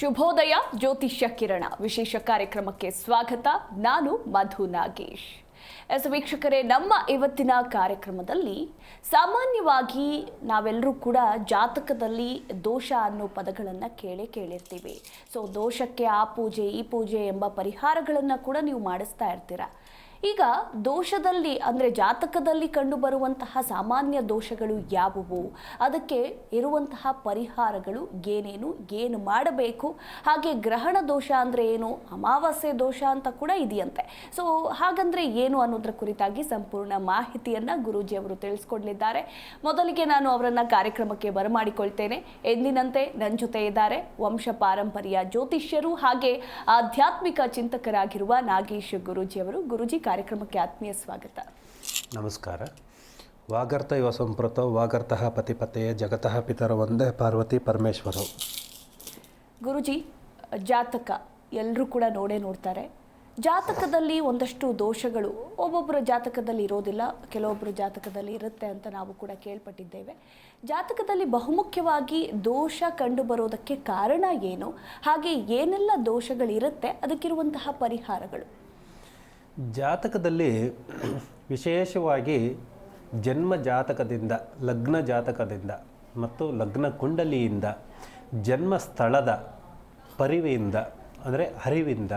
ಶುಭೋದಯ, ಜ್ಯೋತಿಷ್ಯ ಕಿರಣ. ವಿಶೇಷ ಕಾರ್ಯಕ್ರಮಕ್ಕೆ ಸ್ವಾಗತ. ನಾನು ಮಧು ನಾಗೇಶ್. ಎಸ್ ವೀಕ್ಷಕರೇ, ನಮ್ಮ ಇವತ್ತಿನ ಕಾರ್ಯಕ್ರಮದಲ್ಲಿ ಸಾಮಾನ್ಯವಾಗಿ ನಾವೆಲ್ಲರೂ ಕೂಡ ಜಾತಕದಲ್ಲಿ ದೋಷ ಅನ್ನೋ ಪದಗಳನ್ನು ಕೇಳಿ ಕೇಳಿರ್ತೀವಿ. ಸೊ ದೋಷಕ್ಕೆ ಆ ಪೂಜೆ, ಈ ಪೂಜೆ ಎಂಬ ಪರಿಹಾರಗಳನ್ನು ಕೂಡ ನೀವು ಮಾಡಿಸ್ತಾ ಇರ್ತೀರ? ಈಗ ದೋಷದಲ್ಲಿ, ಅಂದರೆ ಜಾತಕದಲ್ಲಿ ಕಂಡುಬರುವಂತಹ ಸಾಮಾನ್ಯ ದೋಷಗಳು ಯಾವುವು? ಅದಕ್ಕೆ ಇರುವಂತಹ ಪರಿಹಾರಗಳು ಏನೇನು, ಏನು ಮಾಡಬೇಕು? ಹಾಗೆ ಗ್ರಹಣ ದೋಷ ಅಂದರೆ ಏನು? ಅಮಾವಾಸ್ಯೆ ದೋಷ ಅಂತ ಕೂಡ ಇದೆಯಂತೆ. ಸೊ ಹಾಗಂದರೆ ಏನು ಅನ್ನೋದ್ರ ಕುರಿತಾಗಿ ಸಂಪೂರ್ಣ ಮಾಹಿತಿಯನ್ನು ಗುರೂಜಿ ಅವರು ತಿಳಿಸ್ಕೊಡ್ಲಿದ್ದಾರೆ ಮೊದಲಿಗೆ ನಾನು ಅವರನ್ನು ಕಾರ್ಯಕ್ರಮಕ್ಕೆ ಬರಮಾಡಿಕೊಳ್ತೇನೆ. ಎಂದಿನಂತೆ ನನ್ನ ಜೊತೆ ಇದ್ದಾರೆ ವಂಶ ಜ್ಯೋತಿಷ್ಯರು ಹಾಗೆ ಆಧ್ಯಾತ್ಮಿಕ ಚಿಂತಕರಾಗಿರುವ ನಾಗೇಶ್ ಗುರೂಜಿ ಅವರು. ಗುರೂಜಿ ಕಾರ್ಯಕ್ರಮಕ್ಕೆ ಆತ್ಮೀಯ ಸ್ವಾಗತ. ನಮಸ್ಕಾರ. ವಾಗರ್ತ ಇವ ಸಂಪ್ರತ ವಾಗರ್ತಃ ಪತಿಪತೆಯ ಜಗತಃ ಪಿತರ ಒಂದೇ ಪಾರ್ವತಿ ಪರಮೇಶ್ವರು. ಗುರುಜಿ ಜಾತಕ ಎಲ್ಲರೂ ಕೂಡ ನೋಡೇ ನೋಡ್ತಾರೆ. ಜಾತಕದಲ್ಲಿ ಒಂದಷ್ಟು ದೋಷಗಳು ಒಬ್ಬೊಬ್ಬರ ಜಾತಕದಲ್ಲಿ ಇರೋದಿಲ್ಲ ಕೆಲವೊಬ್ಬರ ಜಾತಕದಲ್ಲಿ ಇರುತ್ತೆ ಅಂತ ನಾವು ಕೂಡ ಕೇಳ್ಪಟ್ಟಿದ್ದೇವೆ. ಜಾತಕದಲ್ಲಿ ಬಹುಮುಖ್ಯವಾಗಿ ದೋಷ ಕಂಡು ಬರೋದಕ್ಕೆ ಕಾರಣ ಏನು ಹಾಗೆ ಏನೆಲ್ಲ ದೋಷಗಳಿರುತ್ತೆ ಅದಕ್ಕಿರುವಂತಹ ಪರಿಹಾರಗಳು. ಜಾತಕದಲ್ಲಿ ವಿಶೇಷವಾಗಿ ಜನ್ಮ ಜಾತಕದಿಂದ, ಲಗ್ನ ಜಾತಕದಿಂದ ಮತ್ತು ಲಗ್ನ ಕುಂಡಲಿಯಿಂದ, ಜನ್ಮ ಸ್ಥಳದ ಪರಿವೆಯಿಂದ, ಅಂದರೆ ಹರಿವಿಂದ,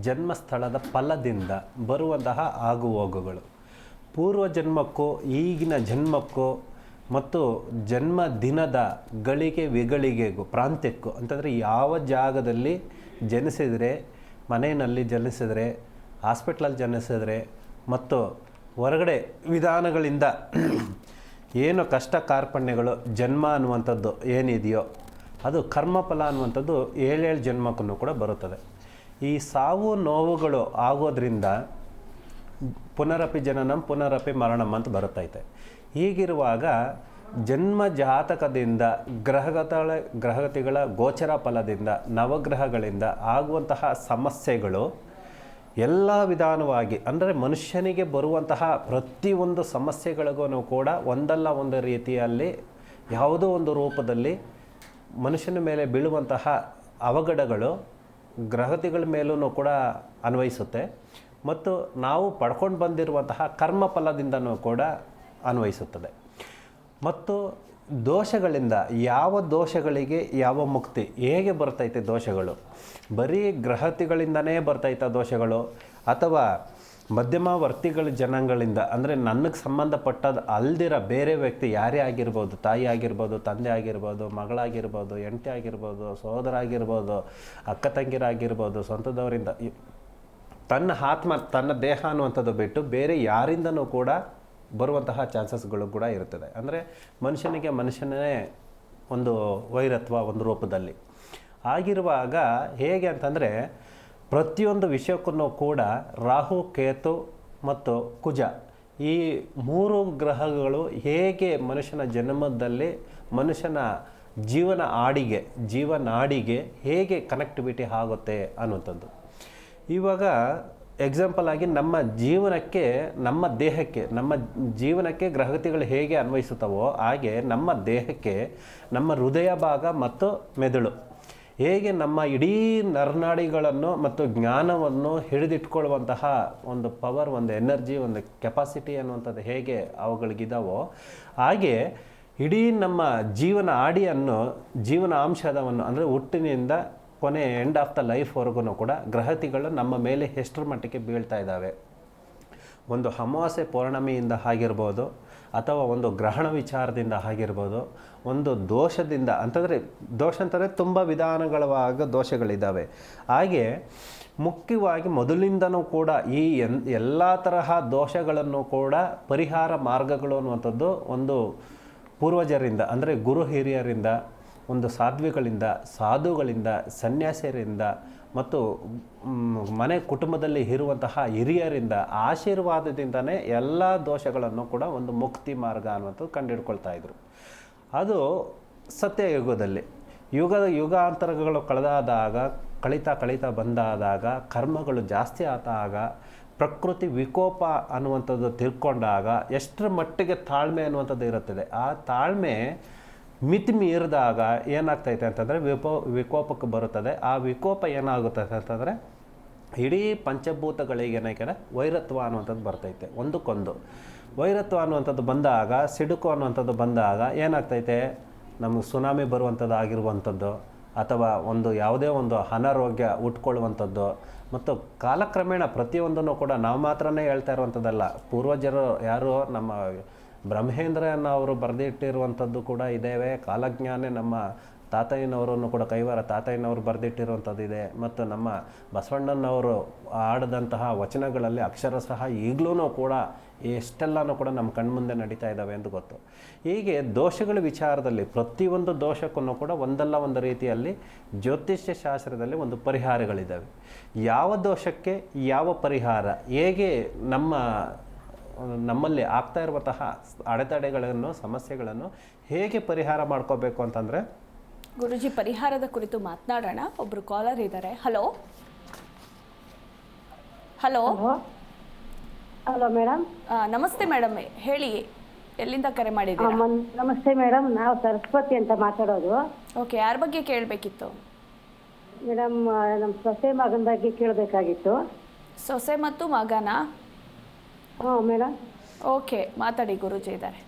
ಜನ್ಮ ಸ್ಥಳದ ಫಲದಿಂದ ಬರುವಂತಹ ಆಗುಹೋಗುಗಳು. ಪೂರ್ವ ಜನ್ಮಕ್ಕೂ, ಈಗಿನ ಜನ್ಮಕ್ಕೂ ಮತ್ತು ಜನ್ಮ ದಿನದ ಗಳಿಗೆ ವಿಗಳಿಗೆಗೂ, ಪ್ರಾಂತ್ಯಕ್ಕೂ, ಅಂತಂದರೆ ಯಾವ ಜಾಗದಲ್ಲಿ ಜನಿಸಿದರೆ, ಮನೆಯಲ್ಲಿ ಜನಿಸಿದರೆ ಹಾಸ್ಪಿಟ್ಲಲ್ಲಿ ಜನಿಸಿದರೆ ಮತ್ತು ಹೊರಗಡೆ ವಿಧಾನಗಳಿಂದ ಏನು ಕಷ್ಟ ಕಾರ್ಪಣ್ಯಗಳು ಜನ್ಮ ಅನ್ನುವಂಥದ್ದು ಏನಿದೆಯೋ ಅದು ಕರ್ಮಫಲ ಅನ್ನುವಂಥದ್ದು ಏಳೇಳು ಜನ್ಮಕ್ಕೂ ಕೂಡ ಬರುತ್ತದೆ. ಈ ಸಾವು ನೋವುಗಳು ಆಗೋದ್ರಿಂದ ಪುನರಪಿ ಜನನಂ, ಪುನರಪಿ ಮರಣಂ ಅಂತ ಬರುತ್ತೈತೆ. ಹೀಗಿರುವಾಗ ಜನ್ಮ ಜಾತಕದಿಂದ ಗ್ರಹಗತಗಳ ಗ್ರಹಗತಿಗಳ ಗೋಚರ ಫಲದಿಂದ, ನವಗ್ರಹಗಳಿಂದ ಆಗುವಂತಹ ಸಮಸ್ಯೆಗಳು ಎಲ್ಲ ವಿಧಾನವಾಗಿ, ಅಂದರೆ ಮನುಷ್ಯನಿಗೆ ಬರುವಂತಹ ಪ್ರತಿಯೊಂದು ಸಮಸ್ಯೆಗಳಿಗೂ ಕೂಡ ಒಂದಲ್ಲ ಒಂದು ರೀತಿಯಲ್ಲಿ, ಯಾವುದೋ ಒಂದು ರೂಪದಲ್ಲಿ ಮನುಷ್ಯನ ಮೇಲೆ ಬೀಳುವಂತಹ ಅವಘಡಗಳು ಗ್ರಹತಿಗಳ ಮೇಲೂ ಕೂಡ ಅನ್ವಯಿಸುತ್ತೆ. ಮತ್ತು ನಾವು ಪಡ್ಕೊಂಡು ಬಂದಿರುವಂತಹ ಕರ್ಮಫಲದಿಂದನೂ ಕೂಡ ಅನ್ವಯಿಸುತ್ತದೆ. ಮತ್ತು ದೋಷಗಳಿಂದ ಯಾವ ದೋಷಗಳಿಗೆ ಯಾವ ಮುಕ್ತಿ, ಹೇಗೆ ಬರ್ತೈತೆ ದೋಷಗಳು? ಬರೀ ಗ್ರಹತಿಗಳಿಂದನೇ ಬರ್ತೈತ ದೋಷಗಳು ಅಥವಾ ಮಧ್ಯಮವರ್ತಿಗಳ ಜನಗಳಿಂದ ಅಂದರೆ ನನಗೆ ಸಂಬಂಧಪಟ್ಟದ್ದು ಅಲ್ದಿರ ಬೇರೆ ವ್ಯಕ್ತಿ ಯಾರೇ ಆಗಿರ್ಬೋದು, ತಾಯಿ ಆಗಿರ್ಬೋದು, ತಂದೆ ಆಗಿರ್ಬೋದು, ಮಗಳಾಗಿರ್ಬೋದು, ಹೆಂಡತಿ ಆಗಿರ್ಬೋದು ಸಹೋದರ ಆಗಿರ್ಬೋದು, ಅಕ್ಕ ತಂಗಿರಾಗಿರ್ಬೋದು ಸ್ವಂತದವರಿಂದ ತನ್ನ ಆತ್ಮ, ತನ್ನ ದೇಹ ಅನ್ನುವಂಥದ್ದು ಬಿಟ್ಟು ಬೇರೆ ಯಾರಿಂದನೂ ಕೂಡ ಬರುವಂತಹ ಚಾನ್ಸಸ್ಗಳು ಕೂಡ ಇರುತ್ತದೆ. ಅಂದರೆ ಮನುಷ್ಯನಿಗೆ ಮನುಷ್ಯನೇ ಒಂದು ವೈರತ್ವ, ಒಂದು ರೂಪದಲ್ಲಿ. ಆಗಿರುವಾಗ ಹೇಗೆ ಅಂತಂದರೆ ಪ್ರತಿಯೊಂದು ವಿಷಯಕ್ಕೂ ಕೂಡ ರಾಹು, ಕೇತು ಮತ್ತು ಕುಜ ಈ ಮೂರು ಗ್ರಹಗಳು ಹೇಗೆ ಮನುಷ್ಯನ ಜನ್ಮದಲ್ಲಿ ಮನುಷ್ಯನ ಜೀವನ ಆಡಿಗೆ, ಜೀವನಾಡಿಗೆ ಹೇಗೆ ಕನೆಕ್ಟಿವಿಟಿ ಆಗುತ್ತೆ ಅನ್ನುವಂಥದ್ದು. ಇವಾಗ ಎಕ್ಸಾಂಪಲ್ ಆಗಿ ನಮ್ಮ ಜೀವನಕ್ಕೆ, ನಮ್ಮ ದೇಹಕ್ಕೆ, ನಮ್ಮ ಜೀವನಕ್ಕೆ ಗ್ರಹಗತಿಗಳು ಹೇಗೆ ಅನ್ವಯಿಸುತ್ತವೋ ಹಾಗೆ ನಮ್ಮ ದೇಹಕ್ಕೆ, ನಮ್ಮ ಹೃದಯ ಭಾಗ ಮತ್ತು ಮೆದುಳು. ಹೇಗೆ ನಮ್ಮ ಇಡೀ ನರ್ನಾಡಿಗಳನ್ನು ಮತ್ತು ಜ್ಞಾನವನ್ನು ಹಿಡಿದಿಟ್ಕೊಳ್ಳುವಂತಹ ಒಂದು ಪವರ್ ಒಂದು ಎನರ್ಜಿ ಒಂದು ಕೆಪಾಸಿಟಿ ಅನ್ನುವಂಥದ್ದು ಹೇಗೆ ಅವುಗಳಿಗಿದಾವೋ ಹಾಗೆ ಇಡೀ ನಮ್ಮ ಜೀವನ ಆಡಿಯನ್ನು, ಜೀವನ ಅಂಶದವನ್ನು, ಅಂದರೆ ಹುಟ್ಟಿನಿಂದ ಕೊನೆ ಎಂಡ್ ಆಫ್ ದ ಲೈಫ್ವರೆಗೂ ಕೂಡ ಗ್ರಹತಿಗಳು ನಮ್ಮ ಮೇಲೆ ಎಷ್ಟರ ಮಟ್ಟಿಗೆ ಬೀಳ್ತಾ ಇದ್ದಾವೆ. ಒಂದು ಅಮಾವಾಸ್ಯೆ ಪೌರ್ಣಮಿಯಿಂದ ಆಗಿರ್ಬೋದು, ಅಥವಾ ಒಂದು ಗ್ರಹಣ ವಿಚಾರದಿಂದ ಆಗಿರ್ಬೋದು, ಒಂದು ದೋಷದಿಂದ ಅಂತಂದರೆ ದೋಷ ಅಂತಂದರೆ ತುಂಬ ವಿಧಾನಗಳಾಗ ದೋಷಗಳಿದ್ದಾವೆ. ಹಾಗೆ ಮುಖ್ಯವಾಗಿ ಮೊದಲಿಂದನೂ ಕೂಡ ಈ ಎನ್, ಎಲ್ಲ ತರಹ ದೋಷಗಳನ್ನು ಕೂಡ ಪರಿಹಾರ ಮಾರ್ಗಗಳು ಅನ್ನುವಂಥದ್ದು ಒಂದು ಪೂರ್ವಜರಿಂದ, ಅಂದರೆ ಗುರು ಹಿರಿಯರಿಂದ ಒಂದು ಸಾಧ್ವಿಗಳಿಂದ, ಸಾಧುಗಳಿಂದ, ಸನ್ಯಾಸಿಯರಿಂದ ಮತ್ತು ಮನೆ ಕುಟುಂಬದಲ್ಲಿ ಇರುವಂತಹ ಹಿರಿಯರಿಂದ ಆಶೀರ್ವಾದದಿಂದನೇ ಎಲ್ಲ ದೋಷಗಳನ್ನು ಕೂಡ ಒಂದು ಮುಕ್ತಿ ಮಾರ್ಗ ಅನ್ನುವಂಥದ್ದು ಕಂಡುಹಿಡ್ಕೊಳ್ತಾ ಇದ್ರು. ಅದು ಸತ್ಯಯುಗದಲ್ಲಿ. ಯುಗ, ಯುಗಾಂತರಗಳು ಕಳೆದಾದಾಗ, ಕಳೀತಾ ಕಳೀತಾ ಬಂದಾದಾಗ, ಕರ್ಮಗಳು ಜಾಸ್ತಿ ಆದಾಗ, ಪ್ರಕೃತಿ ವಿಕೋಪ ಅನ್ನುವಂಥದ್ದು ತಿಳ್ಕೊಂಡಾಗ ಎಷ್ಟರ ಮಟ್ಟಿಗೆ ತಾಳ್ಮೆ ಅನ್ನುವಂಥದ್ದು ಇರುತ್ತದೆ. ಆ ತಾಳ್ಮೆ ಮಿತಿ ಮೀರಿದಾಗ ಏನಾಗ್ತೈತೆ ಅಂತಂದರೆ ವಿಕೋ ವಿಕೋಪಕ್ಕೆ ಬರುತ್ತದೆ. ಆ ವಿಕೋಪ ಏನಾಗುತ್ತೆ ಅಂತಂದರೆ ಇಡೀ ಪಂಚಭೂತಗಳಿಗೆ ಏನಾಯ್ತಾರೆ ವೈರತ್ವ ಅನ್ನುವಂಥದ್ದು ಬರ್ತೈತೆ. ಒಂದಕ್ಕೊಂದು. ವೈರತ್ವ ಅನ್ನುವಂಥದ್ದು ಬಂದಾಗ, ಸಿಡುಕು ಅನ್ನುವಂಥದ್ದು ಬಂದಾಗ ಏನಾಗ್ತೈತೆ? ನಮಗೆ ಸುನಾಮಿ ಬರುವಂಥದ್ದು ಆಗಿರುವಂಥದ್ದು, ಅಥವಾ ಒಂದು ಯಾವುದೇ ಒಂದು ಅನಾರೋಗ್ಯ ಉಟ್ಕೊಳ್ಳುವಂಥದ್ದು. ಮತ್ತು ಕಾಲಕ್ರಮೇಣ ಪ್ರತಿಯೊಂದನ್ನು ಕೂಡ ನಾವು ಮಾತ್ರನೇ ಹೇಳ್ತಾ ಇರುವಂಥದ್ದಲ್ಲ. ಪೂರ್ವಜರು ಯಾರು ನಮ್ಮ ಬ್ರಹ್ಮೇಂದ್ರನ ಅವರು ಬರೆದಿಟ್ಟಿರುವಂಥದ್ದು ಕೂಡ ಇದ್ದೇವೆ ಕಾಲಜ್ಞಾನೆ ನಮ್ಮ ತಾತಯ್ಯನವರನ್ನು ಕೂಡ ಕೈವಾರ ತಾತಯ್ಯನವರು ಬರೆದಿಟ್ಟಿರುವಂಥದ್ದು ಇದೆ. ಮತ್ತು ನಮ್ಮ ಬಸವಣ್ಣನವರು ಆಡದಂತಹ ವಚನಗಳಲ್ಲಿ ಅಕ್ಷರ ಸಹ ಈಗಲೂ ಕೂಡ ಎಷ್ಟೆಲ್ಲನೂ ಕೂಡ ನಮ್ಮ ಕಣ್ಮುಂದೆ ನಡೀತಾ ಇದ್ದಾವೆ ಎಂದು ಗೊತ್ತು. ಹೀಗೆ ದೋಷಗಳ ವಿಚಾರದಲ್ಲಿ ಪ್ರತಿಯೊಂದು ದೋಷಕ್ಕೂ ಕೂಡ ಒಂದಲ್ಲ ಒಂದು ರೀತಿಯಲ್ಲಿ ಜ್ಯೋತಿಷ್ಯ ಶಾಸ್ತ್ರದಲ್ಲಿ ಒಂದು ಪರಿಹಾರಗಳಿದ್ದಾವೆ. ಯಾವ ದೋಷಕ್ಕೆ ಯಾವ ಪರಿಹಾರ? ಹೇಗೆ ನಮ್ಮ ನಮ್ಮಲ್ಲಿ ಆಗ್ತಾ ಇರುವಂತಹ ಅಡೆತಡೆಗಳನ್ನು ಸಮಸ್ಯೆಗಳನ್ನು ಹೇಗೆ ಪರಿಹಾರ ಮಾಡ್ಕೋಬೇಕು ಅಂತಂದರೆ ಗುರುಜಿ ಪರಿಹಾರದ ಕುರಿತು ಮಾತನಾಡೋಣ. ಒಬ್ರು ಕಾಲರ್ ಇದ್ದಾರೆ ಹಲೋ ಹಲೋ ಹಲೋ ಮೇಡಮ್ ನಮಸ್ತೆ ಮೇಡಮ್ ಹೇಳಿ ಎಲ್ಲಿಂದ ಕರೆ ಮಾಡಿದ್ರಿ ಮಾಡಿದ್ದೀರಾ ನಮಸ್ತೆ ಮೇಡಮ್ ನಾವು ಸರಸ್ವತಿ ಅಂತ ಮಾತಾಡೋದು. ಓಕೆ ಯಾರ ಬಗ್ಗೆ ಕೇಳಬೇಕಿತ್ತು? ಮೇಡಮ್ ನಮ್ಮ ಸೊಸೆ ಮಗನ ಬಗ್ಗೆ ಕೇಳಬೇಕಾಗಿತ್ತು. ಸೊಸೆ ಮತ್ತು ಮಗನ? ಹ್ಞೂ ಮೇಡಮ್. ಓಕೆ ಮಾತಾಡಿ ಗುರುಜಿ ಇದ್ದಾರೆ.